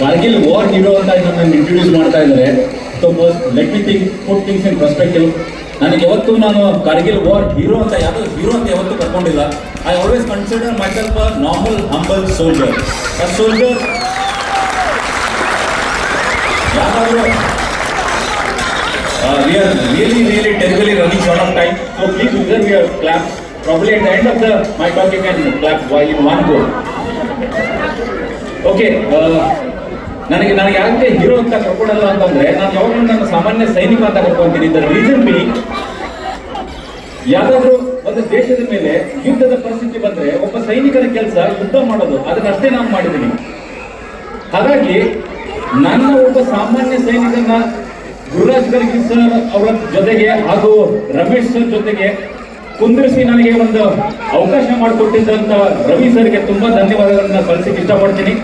Kargil war hero ಅಂತ ನನ್ನ introduce ಮಾಡ್ತಾ ಇದ್ದಾರೆ. So let me think put things in perspective ನನಗೆ ಯಾವತ್ತೂ ನಾನು ಕಾರ್ಗಿಲ್ ವಾರ್ ಹೀರೋ ಅಂತ, ಯಾವುದೋ ಹೀರೋ ಅಂತ ಯಾವತ್ತೂ ಕರ್ಕೊಂಡಿಲ್ಲ I always consider myself normal humble soldier a soldier of the my talk you can clap while in one go. Okay ನನಗೆ ನನಗೆ ಯಾಕೆ ಹೀರೋ ಅಂತ ಕರ್ಕೊಡಲ್ಲ ಅಂತಂದ್ರೆ ನಾನು ಯಾವಾಗಲೂ ನನ್ನ ಸಾಮಾನ್ಯ ಸೈನಿಕ ಅಂತ ಕರ್ಕೊಂತೀನಿ. ದ ರೀಸನ್ ಬಿ ಯಾವ್ದಾದ್ರು ಒಂದು ದೇಶದ ಮೇಲೆ ಯುದ್ಧದ ಪರಿಸ್ಥಿತಿ ಬಂದ್ರೆ ಒಬ್ಬ ಸೈನಿಕನ ಕೆಲಸ ಯುದ್ಧ ಮಾಡೋದು ಅದನ್ನಷ್ಟೇ ನಾನು ಮಾಡಿದ್ದೀನಿ. ಹಾಗಾಗಿ ನನ್ನ ಒಬ್ಬ ಸಾಮಾನ್ಯ ಸೈನಿಕನ ಗುರುರಾಜ್ ಖರ್ಗೆ ಸರ್ ಅವರ ಜೊತೆಗೆ ಹಾಗೂ ರಮೇಶ್ ಸರ್ ಜೊತೆಗೆ ಕುಂದಿರಿಸಿ ನನಗೆ ಒಂದು ಅವಕಾಶ ಮಾಡಿಕೊಟ್ಟಿದ್ದಂತ ರವಿ ಸರ್ಗೆ ತುಂಬಾ ಧನ್ಯವಾದಗಳನ್ನ ಸಲ್ಲಿಸಕ್ಕೆ ಇಷ್ಟಪಡ್ತೀನಿ.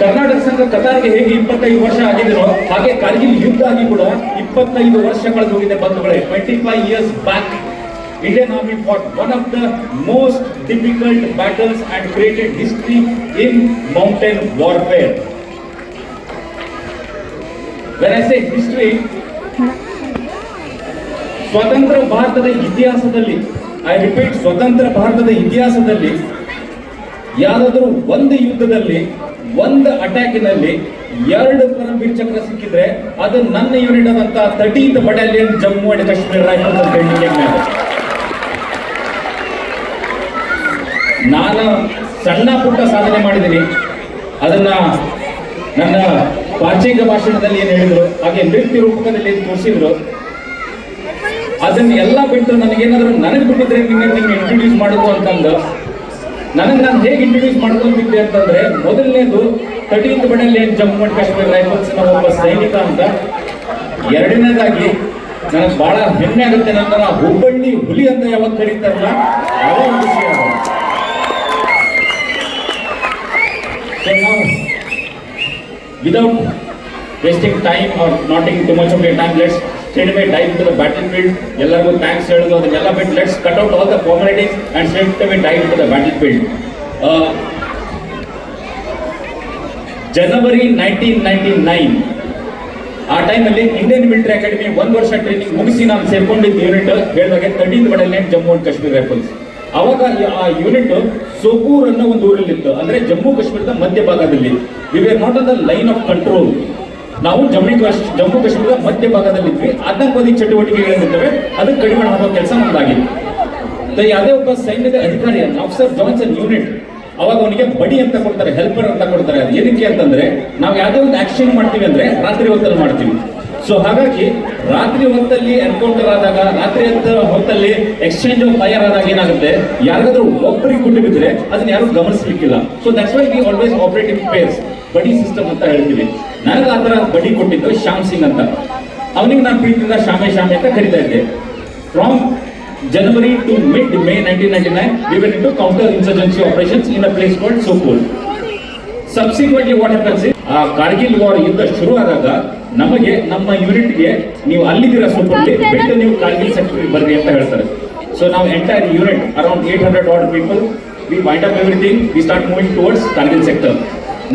ಕರ್ನಾಟಕ ಸಂಘ ಕತಾರ್ಗೆ ಹೇಗೆ ಇಪ್ಪತ್ತೈದು ವರ್ಷ ಆಗಿದ್ರು ಹಾಗೆ ಕಾರ್ಗಿಲ್ ಯುದ್ಧ ಆಗಿ ಕೂಡ ಇಪ್ಪತ್ತೈದು ವರ್ಷ ಕಳೆದು ಹೋಗಿದೆ ಬಂಧುಗಳೇ twenty five years back Indian army fought one of the most difficult battles and created history in mountain warfare history ಸ್ವತಂತ್ರ ಭಾರತದ ಇತಿಹಾಸದಲ್ಲಿ ಐ ರಿಪೀಟ್ ಸ್ವತಂತ್ರ ಭಾರತದ ಇತಿಹಾಸದಲ್ಲಿ ಯಾರಾದರೂ ಒಂದು ಯುದ್ಧದಲ್ಲಿ, ಒಂದು ಅಟ್ಯಾಕಿನಲ್ಲಿ ಎರಡು ಪರಮವೀರ್ ಚಕ್ರ ಸಿಕ್ಕಿದ್ರೆ ಅದು ನನ್ನ ಯೂನಿಟ್ ಆದಂತ thirteenth battalion Jammu and Kashmir rifles ಅಂತ ಹೇಳಿ ನಾನು ಸಣ್ಣ ಪುಟ್ಟ ಸಾಧನೆ ಮಾಡಿದ್ದೀನಿ. ಅದನ್ನ ನನ್ನ ವಾರ್ಷಿಕ ಭಾಷಣದಲ್ಲಿ ಏನು ಹೇಳಿದ್ರು, ಹಾಗೆ ನೃತ್ಯ ರೂಪಕದಲ್ಲಿ ಏನು ತೋರಿಸಿದ್ರು, ಅದನ್ನೆಲ್ಲ ಬಿಟ್ಟು ನನಗೇನಾದ್ರೂ ನನಗೆ ಬಿಟ್ಟಿದ್ರೆ ನಿಮ್ಗೆ ಇಂಟ್ರೊಡ್ಯೂಸ್ ಮಾಡೋದು ಅಂತಂದು ನನಗೆ ನಾನು ಹೇಗೆ ಇಂಟ್ರೊಡ್ಯೂಸ್ ಮಾಡ್ಕೊಂಡಿದ್ದೆ ಅಂತಂದ್ರೆ ಮೊದಲನೇದು ತರ್ಟೀನ್ತ್ ಏನು ಜಮ್ಮು ಅಂಡ್ ಕಾಶ್ಮೀರ್ ರೈಫಲ್ಸ್ನ ಒಬ್ಬ ಸೈನಿಕ ಅಂತ. ಎರಡನೇದಾಗಿ ನನಗೆ ಬಹಳ ಹೆಮ್ಮೆ ಆಗುತ್ತೆ ನನ್ನ ಹುಬ್ಬಳ್ಳಿ ಹುಲಿ ಅಂತ ಯಾವಾಗ ಕರೀತಾರಲ್ಲ ಅದೇ ವಿಷಯ. ಆರ್ So now, without wasting time or not taking too much of my dive to straight battlefield. ಎಲ್ಲರಿಗೂ ಥ್ಯಾಂಕ್ಸ್ ಹೇಳೋದು. ಅದನ್ನೆಲ್ಲ ಬಿಟ್ಟು let's cut out all the formalities and state away dive to the battlefield January nineteen ninety nine ಆ ಟೈಮಲ್ಲಿ Indian military academy ಒಂದು ವರ್ಷ training ಮುಗಿಸಿ ನಾನು ಸೇರ್ಕೊಂಡಿದ್ದ ಯೂನಿಟ್ ಹೇಳಿದಾಗೆ thirteen battalion Jammu and Kashmir rifles ಅವಾಗ ಆ ಯೂನಿಟ್ ಸೋಪೂರ್ ಅನ್ನೋ ಒಂದು ಊರಲ್ಲಿತ್ತು. ಅಂದ್ರೆ ಜಮ್ಮು ಕಾಶ್ಮೀರದ ಮಧ್ಯಭಾಗದಲ್ಲಿ. We were not on the line of control ನಾವು ಜಮ್ಮು ಕಾಶ್ಮೀರ ಜಮ್ಮು ಕಾಶ್ಮೀರದ ಮಧ್ಯಭಾಗದಲ್ಲಿದ್ವಿ ಆತಂಕವಾದಿ ಚಟುವಟಿಕೆಗಳಿರ್ತವೆ ಅದಕ್ಕೆ ಕಡಿಮೆ ಮಾಡುವ ಕೆಲಸ ಸೊ ಯಾವುದೇ ಒಬ್ಬ ಸೈನ್ಯದ ಅಧಿಕಾರಿ ಆಫೀಸರ್ ಜಾನ್ಸನ್ ಯೂನಿಟ್ ಅವಾಗ ಅವನಿಗೆ ಬಡಿ ಅಂತ ಕೊಡ್ತಾರೆ ಹೆಲ್ಪರ್ ಅಂತ ಕೊಡ್ತಾರೆ. ಅದು ಏನಕ್ಕೆ ಅಂತಂದ್ರೆ, ನಾವು ಯಾವುದೇ ಒಂದು ಆಕ್ಷನ್ ಮಾಡ್ತೀವಿ ಅಂದ್ರೆ ರಾತ್ರಿ ಹೊತ್ತಲ್ಲಿ ಮಾಡ್ತೀವಿ. ಸೊ ಹಾಗಾಗಿ ರಾತ್ರಿ ಹೊತ್ತಲ್ಲಿ ಎನ್ಕೌಂಟರ್ ಆದಾಗ, ರಾತ್ರಿ ಅಂತ ಹೊತ್ತಲ್ಲಿ ಎಕ್ಸ್ಚೇಂಜ್ ಆಫ್ ಫೈರ್ ಆದಾಗ ಏನಾಗುತ್ತೆ? ಯಾರಾದರೂ ಒಬ್ಬರಿಗೆ ಗುಂಡು ಬಿದ್ದರೆ ಅದನ್ನ ಯಾರು ಗಮನಿಸ್ಲಿಕ್ಕಿಲ್ಲ. So that's why we always operate in pairs buddy system ಅಂತ ಹೇಳ್ತೀವಿ. ನನಗೆ ಆ ಥರ ಬಡಿ ಕೊಟ್ಟಿದ್ದು ಶ್ಯಾಮ್ ಸಿಂಗ್ ಅಂತ. ಅವನಿಗೆ ನಾನು ಪ್ರೀತಿಯಿಂದ ಶ್ಯಾಮೆ ಶ್ಯಾಮೆ ಅಂತ ಕರಿತಾ ಇದ್ದೆ. From to mid May May 1999, we went to counter insurgency operations in a place called Sopore subsequently what happens ಆ ಕಾರ್ಗಿಲ್ ವಾರ್ ಯುದ್ಧ ಶುರು ಆದಾಗ ನಮಗೆ ನಮ್ಮ ಯೂನಿಟ್ಗೆ ನೀವು ಅಲ್ಲಿದ್ದೀರಾ ಸೋಪೋಲ್ಗೆ ಬಿಟ್ಟು ನೀವು ಕಾರ್ಗಿಲ್ ಸೆಕ್ಟರ್ ಬರ್ರಿ ಅಂತ ಹೇಳ್ತಾರೆ. ಸೊ ನಾವು entire unit around eight hundred odd people we wind up everything we start moving towards Kargil sector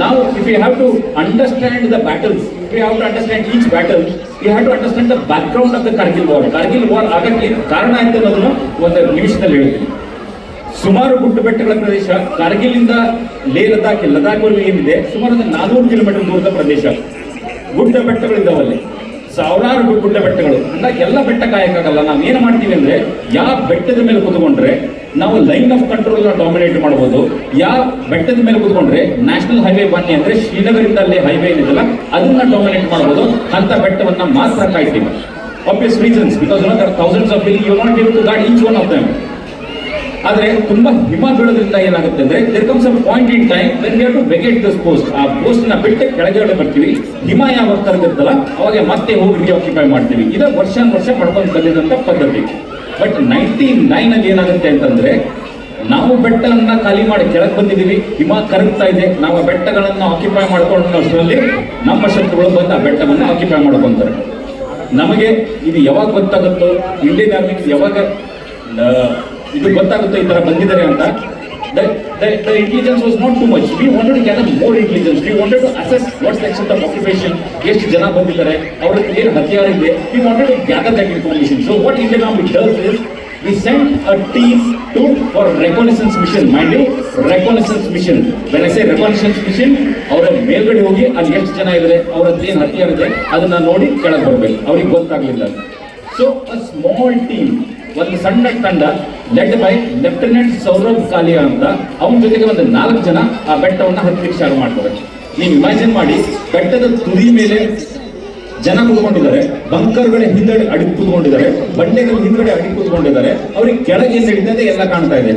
ನಾವು if you have to understand the battles you have to understand each battle you have to understand the ground of the Kargil war Kargil war ಆಗಕ್ಕೆ ಏನು ಕಾರಣ ಅಂತ ಅನ್ನೋದನ್ನು ಒಂದು ನಿಮಿಷದಲ್ಲಿ ಹೇಳ್ತೀನಿ. ಸುಮಾರು ಗುಡ್ಡ ಬೆಟ್ಟಗಳ ಪ್ರದೇಶ ಕಾರ್ಗಿಲಿಂದ ಲೇ ಲದಾಖ್ ಲದಾಖ್ವರೆಗೂ ಏನಿದೆ, ಸುಮಾರು ಒಂದು ನಾನೂರು ಕಿಲೋಮೀಟರ್ ದೂರದ ಪ್ರದೇಶ. ಗುಡ್ಡ ಬೆಟ್ಟಗಳಿದ್ದಾವಲ್ಲಿ ಸಾವಿರಾರು ಗುಡ್ಡ ಬೆಟ್ಟಗಳು ಅಂದಾಗ ಎಲ್ಲ ಬೆಟ್ಟ ಕಾಯಕ್ಕಾಗಲ್ಲ ನಾವು ಏನು ಮಾಡ್ತೀವಿ ಅಂದರೆ, ಯಾವ ಬೆಟ್ಟದ ಮೇಲೆ ಕುತ್ಕೊಂಡ್ರೆ ನಾವು ಲೈನ್ ಆಫ್ ಕಂಟ್ರೋಲ್ ಡಾಮಿನೇಟ್ ಮಾಡಬಹುದು ಯಾವ ಬೆಟ್ಟದ ಮೇಲೆ ಕೂತ್ಕೊಂಡ್ರೆ ನ್ಯಾಷನಲ್ ಹೈವೇ ಬನ್ನಿ ಅಂದ್ರೆ ಶ್ರೀನಗರಿಂದ ಅಲ್ಲಿ ಹೈವೇ ಏನಿದೆಲ್ಲ ಅದನ್ನ ಡಾಮಿನೇಟ್ ಮಾಡಬಹುದು ಅಂತ ಬೆಟ್ಟವನ್ನ ಮಾತ್ರ ಕಾಯ್ತೀವಿ. Obvious reasons because thousands of you not to god each one of them ಆದ್ರೆ ತುಂಬಾ ಹಿಮ ಬೀಳೋದ್ರಿಂದ ಏನಾಗುತ್ತೆ ಅಂದ್ರೆ there comes a point in time when you to vacate this post ಆ ಪೋಸ್ಟ್ನ ಬಿಟ್ಟು ಕೆಳಗಡೆ ಬರ್ತೀವಿ. ಹಿಮ ಯಾವಾಗ ಕರಗುತ್ತಲ್ಲ ಅವಾಗ ಮತ್ತೆ ಹೋಗಿ ಆಕ್ಯುಪೈ ಮಾಡ್ತೀವಿ. ಇದು ವರ್ಷ ವರ್ಷ ಮಾಡ್ಕೊಂಡು ಬಂದಿದಂತ ಪದ್ಧತಿ. ಬಟ್ ನೈನ್ ಅಲ್ಲಿ ಏನಾಗುತ್ತೆ ಅಂತಂದ್ರೆ, ನಾವು ಬೆಟ್ಟಗಳನ್ನ ಖಾಲಿ ಮಾಡಿ ಕೆಳಗೆ ಬಂದಿದ್ದೀವಿ, ಹಿಮ ಕರಗ್ತಾ ಇದೆ, ನಾವು ಬೆಟ್ಟಗಳನ್ನು ಆಕ್ಯುಪೈ ಮಾಡ್ಕೊಂಡು ಅಷ್ಟರಲ್ಲಿ ನಮ್ಮ ಶತ್ರುಗಳು ಬಂದು ಆ ಬೆಟ್ಟವನ್ನ ಆಕ್ಯುಪೈ ಮಾಡ್ಕೊಂತಾರೆ. ನಮಗೆ ಇದು ಯಾವಾಗ ಗೊತ್ತಾಗುತ್ತೋ ಇಂಡಿಯನ್ ಆರ್ಮಿ ಯಾವಾಗ ಇದು ಗೊತ್ತಾಗುತ್ತೋ ಈ ತರ ಬಂದಿದ್ದಾರೆ ಅಂತ The, the, the intelligence was not too much. We wanted to gather more intelligence. We wanted to assess what's the extent of occupation, ಎಷ್ಟು ಜನ ಬಂದಿದ್ದಾರೆ, clear ಏನು ಹತ್ಯಾರ ಇದೆ. We wanted to gather that information. So what Indian Army does is, we sent a team to for reconnaissance mission. Mind you, reconnaissance mission. When I say reconnaissance mission, ಅವರ ಮೇಲ್ಗಡೆ ಹೋಗಿ ಅಲ್ಲಿ ಎಷ್ಟು ಜನ ಇದ್ದಾರೆ, ಅವ್ರ ಹತ್ರ ಏನು ಹತ್ಯಾರ ಇದೆ, ಅದನ್ನ ನೋಡಿ ಕೆಳಗೆ ಬರ್ಬೇಕು. ಅವ್ರಿಗೆ ಗೊತ್ತಾಗ್ಲಿಲ್ಲ. ಸೊ ಅ ಸ್ಮಾಲ್ ಟೀಮ್ ಒಂದು ಸಣ್ಣ ತಂಡ led by lieutenant Saurabh Kalia ಅಂತ. ಅವನ ಜೊತೆಗೆ ಒಂದು ನಾಲ್ಕು ಜನ ಆ ಬೆಟ್ಟವನ್ನು ಹತ್ತಲಿಕ್ಕೆ ಸ್ಟಾರ್ಟ್ ಮಾಡ್ತಾರೆ. ನೀವು ಇಮ್ಯಾಜಿನ್ ಮಾಡಿ, ಬೆಟ್ಟದ ತುದಿ ಮೇಲೆ ಜನ ಕೂತ್ಕೊಂಡಿದ್ದಾರೆ ಬಂಕರ್ಗಳ ಹಿಂದಡೆ ಅಡಿ ಕೂತ್ಕೊಂಡಿದ್ದಾರೆ, ಬಂಡೆಗಳ ಹಿಂದುಗಡೆ ಅಡಿ ಕೂತ್ಕೊಂಡಿದ್ದಾರೆ. ಅವ್ರಿಗೆ ಕೆಳಗೆ ಏನ್ ನಡೀತದೆ ಎಲ್ಲ ಕಾಣ್ತಾ ಇದೆ.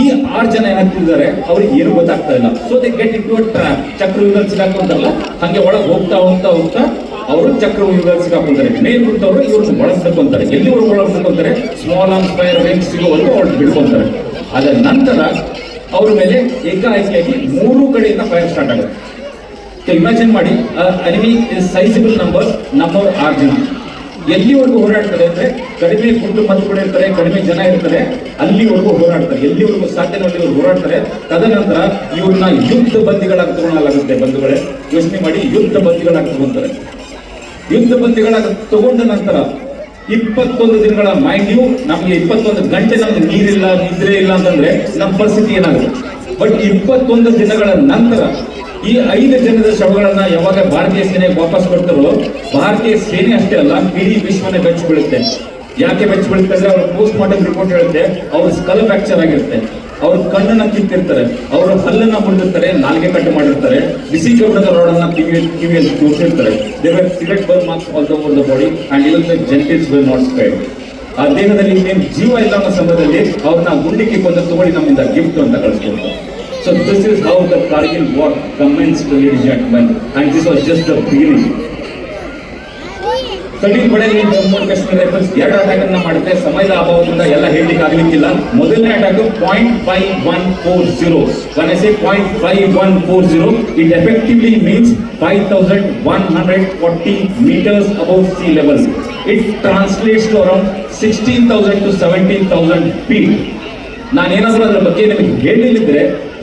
ಈ ಆರು ಜನ ಏನಾಗ್ತಿದ್ದಾರೆ, ಅವ್ರಿಗೆ ಏನು ಗೊತ್ತಾಗ್ತಾ ಇಲ್ಲ. So they get into trap ಚಕ್ರ ಸಿಗಾಕೊಂತಾರಲ್ಲ ಹಂಗೆ ಒಳಗೆ ಹೋಗ್ತಾ ಹೋಗ್ತಾ ಹೋಗ್ತಾ ಅವರು ಚಕ್ರವ್ಯೂಹದಲ್ಲಿ ಸಿಗಾಕೊಂತಾರೆ ಮೇಲ್ ಅವರು ಇವ್ರನ್ನ ಬಳಸ್ಕೊಂತಾರೆ ಎಲ್ಲಿ ಎಲ್ಲಿವರೆಗೂ ಬಳಸ್ಕೊಂತಾರೆ ಸ್ಮಾಲ್ ಆರ್ಮ್ ಫೈರ್ ರೇಂಜ್ ಸಿಗೋವರೆಗೂ ಅವ್ರು ಬಿಡ್ಕೊಂತಾರೆ. ಅದರ ನಂತರ ಅವ್ರ ಮೇಲೆ ಏಕಾಏಕಿಯಾಗಿ ಮೂರು ಕಡೆಯಿಂದ ಫೈರ್ ಸ್ಟಾರ್ಟ್ ಆಗುತ್ತೆ. ಇಮ್ಯಾಜಿನ್ ಮಾಡಿ enemy sizable number number R ಜನ. ಎಲ್ಲಿವರೆಗೂ ಹೋರಾಡ್ತಾರೆ ಅಂದ್ರೆ ಕಡಿಮೆ ಫುಡ್ ಮಂದಿಗಳು ಇರ್ತಾರೆ ಕಡಿಮೆ ಜನ ಇರ್ತಾರೆ ಅಲ್ಲಿವರೆಗೂ ಹೋರಾಡ್ತಾರೆ. ಎಲ್ಲಿವರೆಗೂ ಸಾಧ್ಯವಾಗಿ ಇವರು ಹೋರಾಡ್ತಾರೆ. ತದನಂತರ ಇವ್ರನ್ನ ಯುದ್ಧ ಬಂದಿಗಳಾಗಿ ತಗೊಳ್ಳಲಾಗುತ್ತೆ ಬಂಧುಗಳೇ. ಯೋಚನೆ ಮಾಡಿ ಯುದ್ಧ ಬಂದಿಗಳಾಗಿ ತಗೊಂತಾರೆ. ಯುದ್ಧ ಬಂದಿಗಳ ತಗೊಂಡ ನಂತರ ಇಪ್ಪತ್ತೊಂದು ದಿನಗಳ ಮೈಂಡ್ ನಮಗೆ ಇಪ್ಪತ್ತೊಂದು ಗಂಟೆ ನಮ್ಗೆ ನೀರಿಲ್ಲ, ನಿದ್ರೆ ಇಲ್ಲ ಅಂತಂದ್ರೆ ನಮ್ಮ ಪರಿಸ್ಥಿತಿ ಏನಾಗುತ್ತೆ? ಬಟ್ ಇಪ್ಪತ್ತೊಂದು ದಿನಗಳ ನಂತರ ಈ ಐದು ಜನದ ಶವಗಳನ್ನ ಯಾವಾಗ ಭಾರತೀಯ ಸೇನೆ ವಾಪಸ್ ಕೊಡ್ತಾರೋ, ಭಾರತೀಯ ಸೇನೆ ಅಷ್ಟೇ ಅಲ್ಲ, ಇಡೀ ವಿಶ್ವನೇ ಬೆಚ್ಚ ಯಾಕೆ ಬೆಚ್ಚ ಬೀಳುತ್ತೆ ಅಂದ್ರೆ ಅವ್ರ ಪೋಸ್ಟ್ ಮಾರ್ಟಮ್ ರಿಪೋರ್ಟ್ ಹೇಳುತ್ತೆ, ಅವ್ರ ಸ್ಕಲ್ ಫ್ರಾಕ್ಚರ್ ಆಗಿರುತ್ತೆ. ಅವ್ರ ಕಣ್ಣನ್ನ ಕಿತ್ತಿರ್ತಾರೆ. ಅವರ ಹಲ್ಲನ್ನ ಹೊಡೆದಿರ್ತಾರೆ ನಾಲ್ಗೆ ಕಟ್ಟು ಮಾಡಿರ್ತಾರೆ. ಬಿಸಿ ಕಬ್ಬಿಣದ ರೋಡನ್ನ ಕಿವಿ ಕಿವಿಯಲ್ಲಿ ತೋರಿಸಿರ್ತಾರೆ. They were cigarette burn marks all over the body and even the genitals will not spared ಆ ದೇಹದಲ್ಲಿ ಇನ್ನೇನು ಜೀವ ಇಲ್ಲ ಅನ್ನೋ ಸಮಯದಲ್ಲಿ ಅವ್ರನ್ನ ಗುಂಡಿಗೆ ಕೊಂದು ತಗೊಳ್ಳಿ, ನಮ್ಮಿಂದ ಗಿಫ್ಟ್ ಅಂತ ಕಳಿಸ್ಕೊಡ್ತಾರೆ so this is how the Kargil war commence ladies and men and this was just the beginning thirteen battalion Jammu and Kashmir rifles ಎರಡು ಅಟ್ಯಾಕ್ ಅನ್ನ ಮಾಡುತ್ತೆ ಸಮಯದ ಅಭಾವದಿಂದ ಎಲ್ಲ ಹೇಳಲಿಕ್ಕೆ ಆಗಲಿಕ್ಕಿಲ್ಲ ಮೊದಲನೇ attack point five one four zero one S A point five one four zero it effectively means five thousand one hundred forty meters above sea level it translates to around sixteen thousand to seventeen thousand feet ನಾನೇನಾದ್ರೂ ಅದರ ಬಗ್ಗೆ ನಿಮಗೆ ಹೇಳಿದ್ರೆ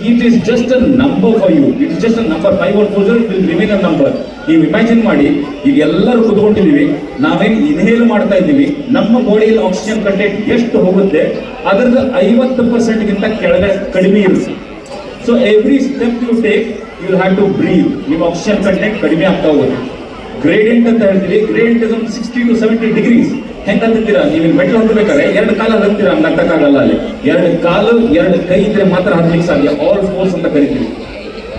it is just a number for you it is just a number five one four it will remain a number ನೀವು imagine ಮಾಡಿ ಈಗ ಎಲ್ಲರೂ ಕುತ್ಕೊಂಡಿದ್ದೀವಿ. ನಾವೇನು ಇನ್ಹೇಲ್ ಮಾಡ್ತಾ ಇದ್ದೀವಿ. ನಮ್ಮ ಬಾಡಿಯಲ್ಲಿ ಆಕ್ಸಿಜನ್ ಕಂಟೆಂಟ್ ಎಷ್ಟು ಹೋಗುತ್ತೆ, ಅದರದ್ದು ಐವತ್ತು ಪರ್ಸೆಂಟ್ಗಿಂತ ಕೆಳಗೆ ಕಡಿಮೆ ಇರುತ್ತೆ. So every step you take you have to breathe ನಿಮ್ಮ ಆಕ್ಸಿಜನ್ ಕಂಟೆಂಟ್ ಕಡಿಮೆ ಆಗ್ತಾ ಹೋಗುತ್ತೆ. ಗ್ರೇಡಿಯಂಟ್ ಅಂತ ಹೇಳ್ತೀವಿ. ಗ್ರೇಡಿಯಂಟ್ ಒಂದು ಸಿಕ್ಸ್ಟಿ ಟು ಸೆವೆಂಟಿ ಡಿಗ್ರೀಸ್ ಹೆಂಗೆ ಹತ್ತೀರಾ ನೀವು ಮೆಟ್ಲು ಹತ್ತಬೇಕಾದ್ರೆ ಎರಡು ಕಾಲ ಹತ್ತೀರಾ? ಹತ್ತಕ್ಕಾಗಲ್ಲ ಅಲ್ಲಿ. ಎರಡು ಕಾಲು, ಎರಡು ಕೈ ಇದ್ರೆ ಮಾತ್ರ ಹತ್ತಲಿಕ್ಕೆ ಸಾಧ್ಯ. ಆಲ್ ಫೋರ್ಸ್ ಅಂತ ಕರಿತೀವಿ.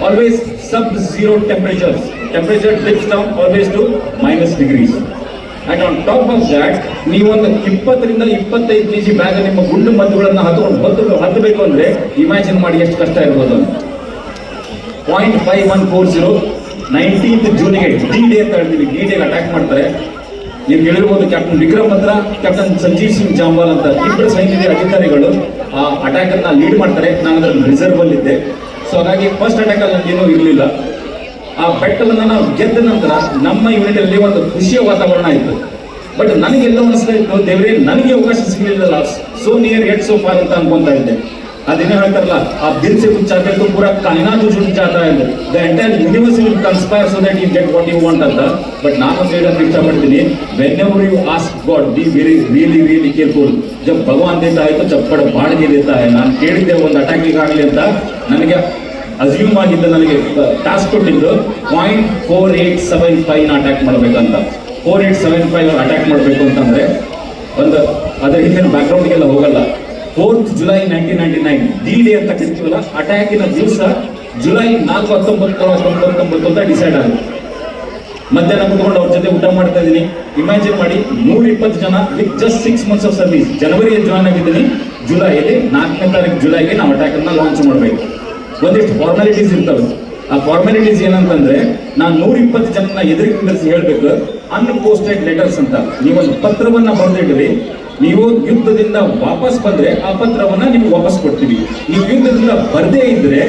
Always sub zero temperatures temperature dips down always to minus degrees and on top of that ನೀವೊಂದು ಇಪ್ಪತ್ತರಿಂದ ಇಪ್ಪತ್ತೈದು ಕೆ ಜಿ ಬ್ಯಾಗ್ ನಿಮ್ಮ ಗುಂಡು ಮದ್ದುಗಳನ್ನು ಹತ್ಕೊಂಡು ಹತ್ತು ಹತ್ತಬೇಕು ಅಂದರೆ ಇಮ್ಯಾಜಿನ್ ಮಾಡಿ ಎಷ್ಟು ಕಷ್ಟ ಇರ್ಬೋದು. Point five one four zero nineteenth ಜೂನಿಗೆ D day ಅಂತ ಹೇಳ್ತೀವಿ. ಡಿ ಡೇಗೆ ಅಟ್ಯಾಕ್ ಮಾಡ್ತಾರೆ. ನೀವು ಹೇಳಿರ್ಬೋದು ಕ್ಯಾಪ್ಟನ್ ವಿಕ್ರಮ್ ಹತ್ರ ಕ್ಯಾಪ್ಟನ್ ಸಂಜೀವ್ ಸಿಂಗ್ ಜಾಂವಾಲ್ ಅಂತ ಇಬ್ಬರು ಸೈನ್ಯದ ಅಧಿಕಾರಿಗಳು ಆ ಅಟ್ಯಾಕ್ ಅನ್ನ ಲೀಡ್ ಮಾಡ್ತಾರೆ. ನಾನು ಅದ್ರಲ್ಲಿ ರಿಸರ್ವ್ ಅಲ್ಲಿ ಇದ್ದೆ ಸೊ ಹಾಗಾಗಿ ಫಸ್ಟ್ ಅಟ್ಯಾಕ್ ಅಲ್ಲಿ ಏನೂ ಇರಲಿಲ್ಲ. ಆ ಬೆಟ್ಟವನ್ನು ನಾವು ಗೆದ್ದ ನಂತರ ನಮ್ಮ ಯೂನಿಟಲ್ಲಿ ಒಂದು ಖುಷಿಯ ವಾತಾವರಣ ಇತ್ತು. ಬಟ್ ನನಗೆಲ್ಲ ಅನಿಸ್ತಾ ಇತ್ತು, ದೇವರೇ, ನನಗೆ ಅವಕಾಶ ಸಿಗಲಿಲ್ಲ so near yet so far ಅಂತ ಅನ್ಕೊಂತಾ ಇದ್ದೆ. ಅದೇನೇ ಹೇಳ್ತಾರಲ್ಲ, ಆ ದಿಲ್ ಸೆ ಪೂರ ಚಾಹತೆ ತೋ ಪೂರಾ ಇದೆ the entire universe will conspire so that you get what you want ಅಂತ. ಬಟ್ ನಾನು ಹೇಳೋದಕ್ಕೆ ಇಷ್ಟಪಡ್ತೀನಿ whenever you ask God be very really really careful ಜಬ್ ಭಗವಾನ್ ದೇತಾ ಆಯ್ತು ಚಪ್ಪಡ ಬಾಣಿಗೆ ದೇತಾ ನಾನು ಕೇಳಿದ್ದೆ, ಒಂದು ಅಟ್ಯಾಕಿಗೆ ಆಗಲಿ ಅಂತ. ನನಗೆ ಅಸ್ಯೂಮ್ ಆಗಿದ್ದ ನನಗೆ ಟಾಸ್ಕ್ ಕೊಟ್ಟಿದ್ದು ಪಾಯಿಂಟ್ ಫೋರ್ ಏಟ್ ಸೆವೆನ್ ಫೈವ್ನ ಅಟ್ಯಾಕ್ ಮಾಡಬೇಕಂತ. Four eight seven five attack ಮಾಡಬೇಕು ಅಂತಂದ್ರೆ, ಒಂದು, ಅದರ ಹಿಂದಿನ ಬ್ಯಾಕ್ಗ್ರೌಂಡ್ಗೆಲ್ಲ ಹೋಗಲ್ಲ. Fourth July nineteen ninety nine D day ಅಂತ ಕರಿತೀವಲ್ಲ ಅಟ್ಯಾಕಿನ ದಿವಸ ಜುಲೈ ನಾಲ್ಕು ಹತ್ತೊಂಬತ್ತು ಹತ್ತೊಂಬತ್ತು ಅಂತ ಡಿಸೈಡ್ ಆಗುತ್ತೆ. ಮಧ್ಯಾಹ್ನ ಕುತ್ಕೊಂಡು ಅವ್ರ ಜೊತೆ ಊಟ ಮಾಡ್ತಾ ಇದ್ದೀನಿ. ಇಮ್ಯಾಜಿನ್ ಮಾಡಿ, ನೂರ ಇಪ್ಪತ್ತು ಜನ with just six months of service ಜನವರಿಯಲ್ಲಿ ಜಾಯ್ನ್ ಆಗಿದ್ದೀನಿ. ಜುಲೈಯಲ್ಲಿ ನಾಲ್ಕನೇ ತಾರೀಕು ಜುಲೈಗೆ ನಾವು ಅಟ್ಯಾಕ್ ಅನ್ನ ಲಾಂಚ್ ಮಾಡಬೇಕು. ಒಂದಿಷ್ಟು ಫಾರ್ಮಾಲಿಟೀಸ್ ಇರ್ತವೆ. ಆ ಫಾರ್ಮಾಲಿಟೀಸ್ ಏನಂತಂದ್ರೆ, ನಾನು ನೂರ ಇಪ್ಪತ್ತು ಜನನ ಎದುರಿಗೆ ಕುಂಡಿಸಿ ಹೇಳ್ಬೇಕು ಅನ್ಪೋಸ್ಟೆಡ್ ಲೆಟರ್ಸ್ ಅಂತ. ನೀವೊಂದು ಪತ್ರವನ್ನ ಬರೆದಿಡ್ರಿ, ನೀವು ಯುದ್ಧದಿಂದ ವಾಪಸ್ ಬಂದ್ರೆ ಆ ಪತ್ರವನ್ನ ನಿಮ್ಗೆ ವಾಪಸ್ ಕೊಡ್ತೀವಿ. ನೀವು ಯುದ್ಧದಿಂದ ಬರದೇ ಇದ್ರೆ,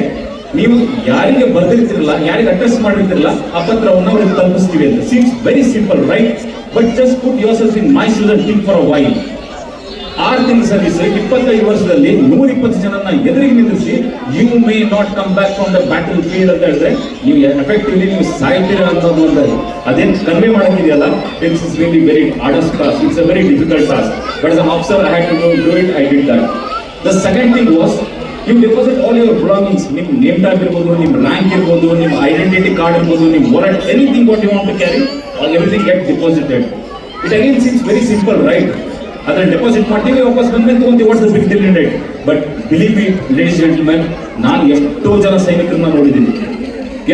ನೀವು ಯಾರಿಗೆ ಬರ್ದಿರ್ತಿರಲ್ಲ, ಯಾರಿಗೆ ಅಡ್ರೆಸ್ ಮಾಡಿರ್ತಿರಲ್ಲ ಆ ಪತ್ರವನ್ನು ಅವ್ರಿಗೆ ತಲುಪಿಸ್ತೀವಿ ಅಂತ. Seems very simple right but just put yourself in my student think for a while ಆರು ತಿಂಗಳ ಸರ್ವಿಸ್ ಇಪ್ಪತ್ತೈದು ವರ್ಷದಲ್ಲಿ ನೂರ ಇಪ್ಪತ್ತು ಜನನ ಎದುರಿಗೆ ನಿಲ್ಲಿಸಿ you may not come back from the battlefield ಅಂತ ಹೇಳಿದ್ರೆ, ನೀವು ಎಫೆಕ್ಟಿವ್ಲಿ ನೀವು ಸಾಯ್ತೀರ ಅನ್ನೋದು ಒಂದು ಅದೇನು convey ಮಾಡೋದಿದೆಯಲ್ಲ it's is really very hardest task it's a very difficult task but officer, I had to go do it. I did that. The second thing was, you deposit all your belongings. ನಿಮ್ಮ name tag ಇರ್ಬೋದು, ನಿಮ್ಮ rank ಇರ್ಬೋದು, ನಿಮ್ಮ identity card ಇರ್ಬೋದು, ನಿಮ್ಮ wallet anything what you want to carry everything get deposited it again seems very simple right ಅದನ್ನ deposit ಮಾಡ್ತೀವಿ, ವಾಪಸ್ ಬಂದ್ಮೇಲೆ ತಗೊಂತೀವಿ what's big deal but believe me ladies gentlemen ನಾನು ಎಷ್ಟೋ ಜನ ಸೈನಿಕರನ್ನ ನೋಡಿದ್ದೀನಿ.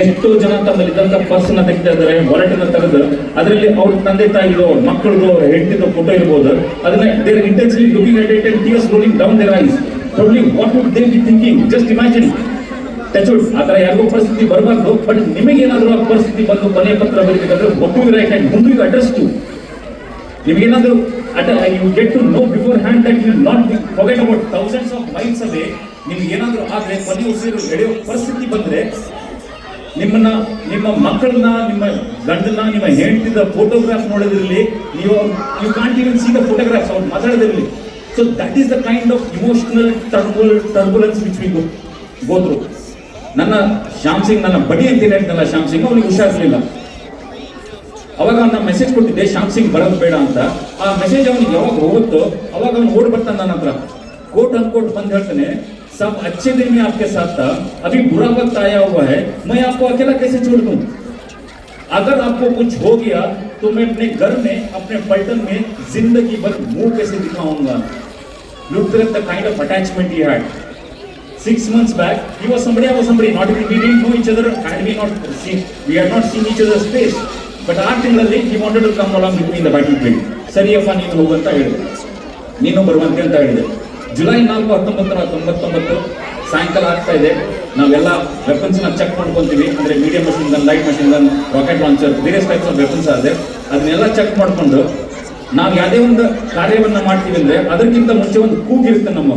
ಎಷ್ಟೋ ಜನ ತಮ್ಮಲ್ಲಿದ್ದಂಥ ಪರ್ಸನ್ನ ತೆಗಿತಾ ಇದ್ದಾರೆ ವಾಲೆಟನ್ನ ತೆಗೆದು, ಅದರಲ್ಲಿ ಅವ್ರ ತಂದೆ ತಾಯಿದು ಅವ್ರ ಮಕ್ಕಳದು ಅವ್ರ ಹೆಂಡತಿದು ಫೋಟೋ ಇರ್ಬೋದು ಅದನ್ನ there intensely looking at tears rolling down their eyes totally what would they be thinking just imagine touchwood ಆ ಥರ ಯಾರಿಗೂ ಪರಿಸ್ಥಿತಿ ಬರಬಾರ್ದು. ಬಟ್ ನಿಮಗೇನಾದರೂ ಆ ಪರಿಸ್ಥಿತಿ ಬಂದು ಕೊನೆಯ ಪತ್ರ ಬರೀಬೇಕಾದ್ರೆ ಒಟ್ಟು ರೈಟ್ ಅಂಡ್ ಮುಂದೆ address to ನಿಮಗೇನಾದ್ರೂ you get to know beforehand that you not forget about thousands of miles ಅಲ್ಲಿ ನಿಮ್ಗೆ ಏನಾದರೂ ಆದ್ರೆ ಕೊನೆ ಉಸಿರು ಎಳೆಯೋ ಪರಿಸ್ಥಿತಿ ಬಂದ್ರೆ ನಿಮ್ಮನ್ನ, ನಿಮ್ಮ ಮಕ್ಕಳನ್ನ, ನಿಮ್ಮ ಗಂಡನ್ನ, ನಿಮ್ಮ ಹೆಂಡತಿದ ಫೋಟೋಗ್ರಾಫ್ ನೋಡೋದಿರಲಿ ನೀವು you can't even see the photographs ಅವ್ರು ಮಾತಾಡೋದಿರಲಿ so that is the kind of emotional turbul turbulence which we go go through ನನ್ನ ಶ್ಯಾಮ್ ಸಿಂಗ್, ನನ್ನ ಬಡಿ ಅಂತೀನಿ ಹೇಳ್ತಲ್ಲ ಶ್ಯಾಮ್ ಸಿಂಗ್, ಅವ್ನಿಗೆ ಹುಷಾರಿರ್ಲಿಲ್ಲ. ಅವಾಗ ಅವ್ನ ಮೆಸೇಜ್ ಕೊಟ್ಟಿದ್ದೆ ಶ್ಯಾಮ್ ಸಿಂಗ್ ಬರೋದು ಬೇಡ ಅಂತ ಆ ಮೆಸೇಜ್ ಅವನಿಗೆ ಯಾವಾಗ ಹೋಗುತ್ತೋ ಅವಾಗ ಅವ್ನು ಓಡ್ ಬರ್ತಾನೆ ನನ್ನ ಹತ್ರ ಕೋಟ್ ಅನ್ಕೋಟ್ ಬಂದು ಹೇಳ್ತಾನೆ सब अच्छे दिन में आपके साथ था अभी बुरा वक्त आया हुआ है मैं आपको अकेला कैसे छोड़ दूं अगर आपको कुछ हो गया तो मैं अपने घर में अपने पलटन में जिंदगी भर मुंह कैसे दिखाऊंगा looked at the kind of attachment he had six months back, he was somebody, I was somebody. Not even we didn't know each other, had we not seen, we had not seen each other's face. But ಆ ತಿಂಗಳಲ್ಲಿ to come along with me in the battlefield. ಸರಿಯಪ್ಪ, ನೀನು ಹೋಗು ಅಂತ ಹೇಳಿದೆ. ನೀನು ಬರುವಂತೆ ಅಂತ ಹೇಳಿದೆ. ಜುಲೈ ನಾಲ್ಕು ಹತ್ತೊಂಬತ್ತು ನೂರ ತೊಂಬತ್ತೊಂಬತ್ತು, ಸಾಯಂಕಾಲ ಆಗ್ತಾ ಇದೆ. ನಾವೆಲ್ಲ ವೆಪನ್ಸ್ನ ಚೆಕ್ ಮಾಡ್ಕೊಂತೀವಿ. ಅಂದ್ರೆ medium machine gun light machine gun rocket launcher ಬೇರೆ ಟೈಪ್ಸ್ ಆಫ್ ವೆಪನ್ಸ್ ಆದರೆ ಅದನ್ನೆಲ್ಲ ಚೆಕ್ ಮಾಡಿಕೊಂಡು ನಾವು ಯಾವುದೇ ಒಂದು ಕಾರ್ಯವನ್ನು ಮಾಡ್ತೀವಿ ಅಂದರೆ ಅದಕ್ಕಿಂತ ಮುಂಚೆ ಒಂದು ಕೂಗಿರುತ್ತೆ ನಮ್ಮ.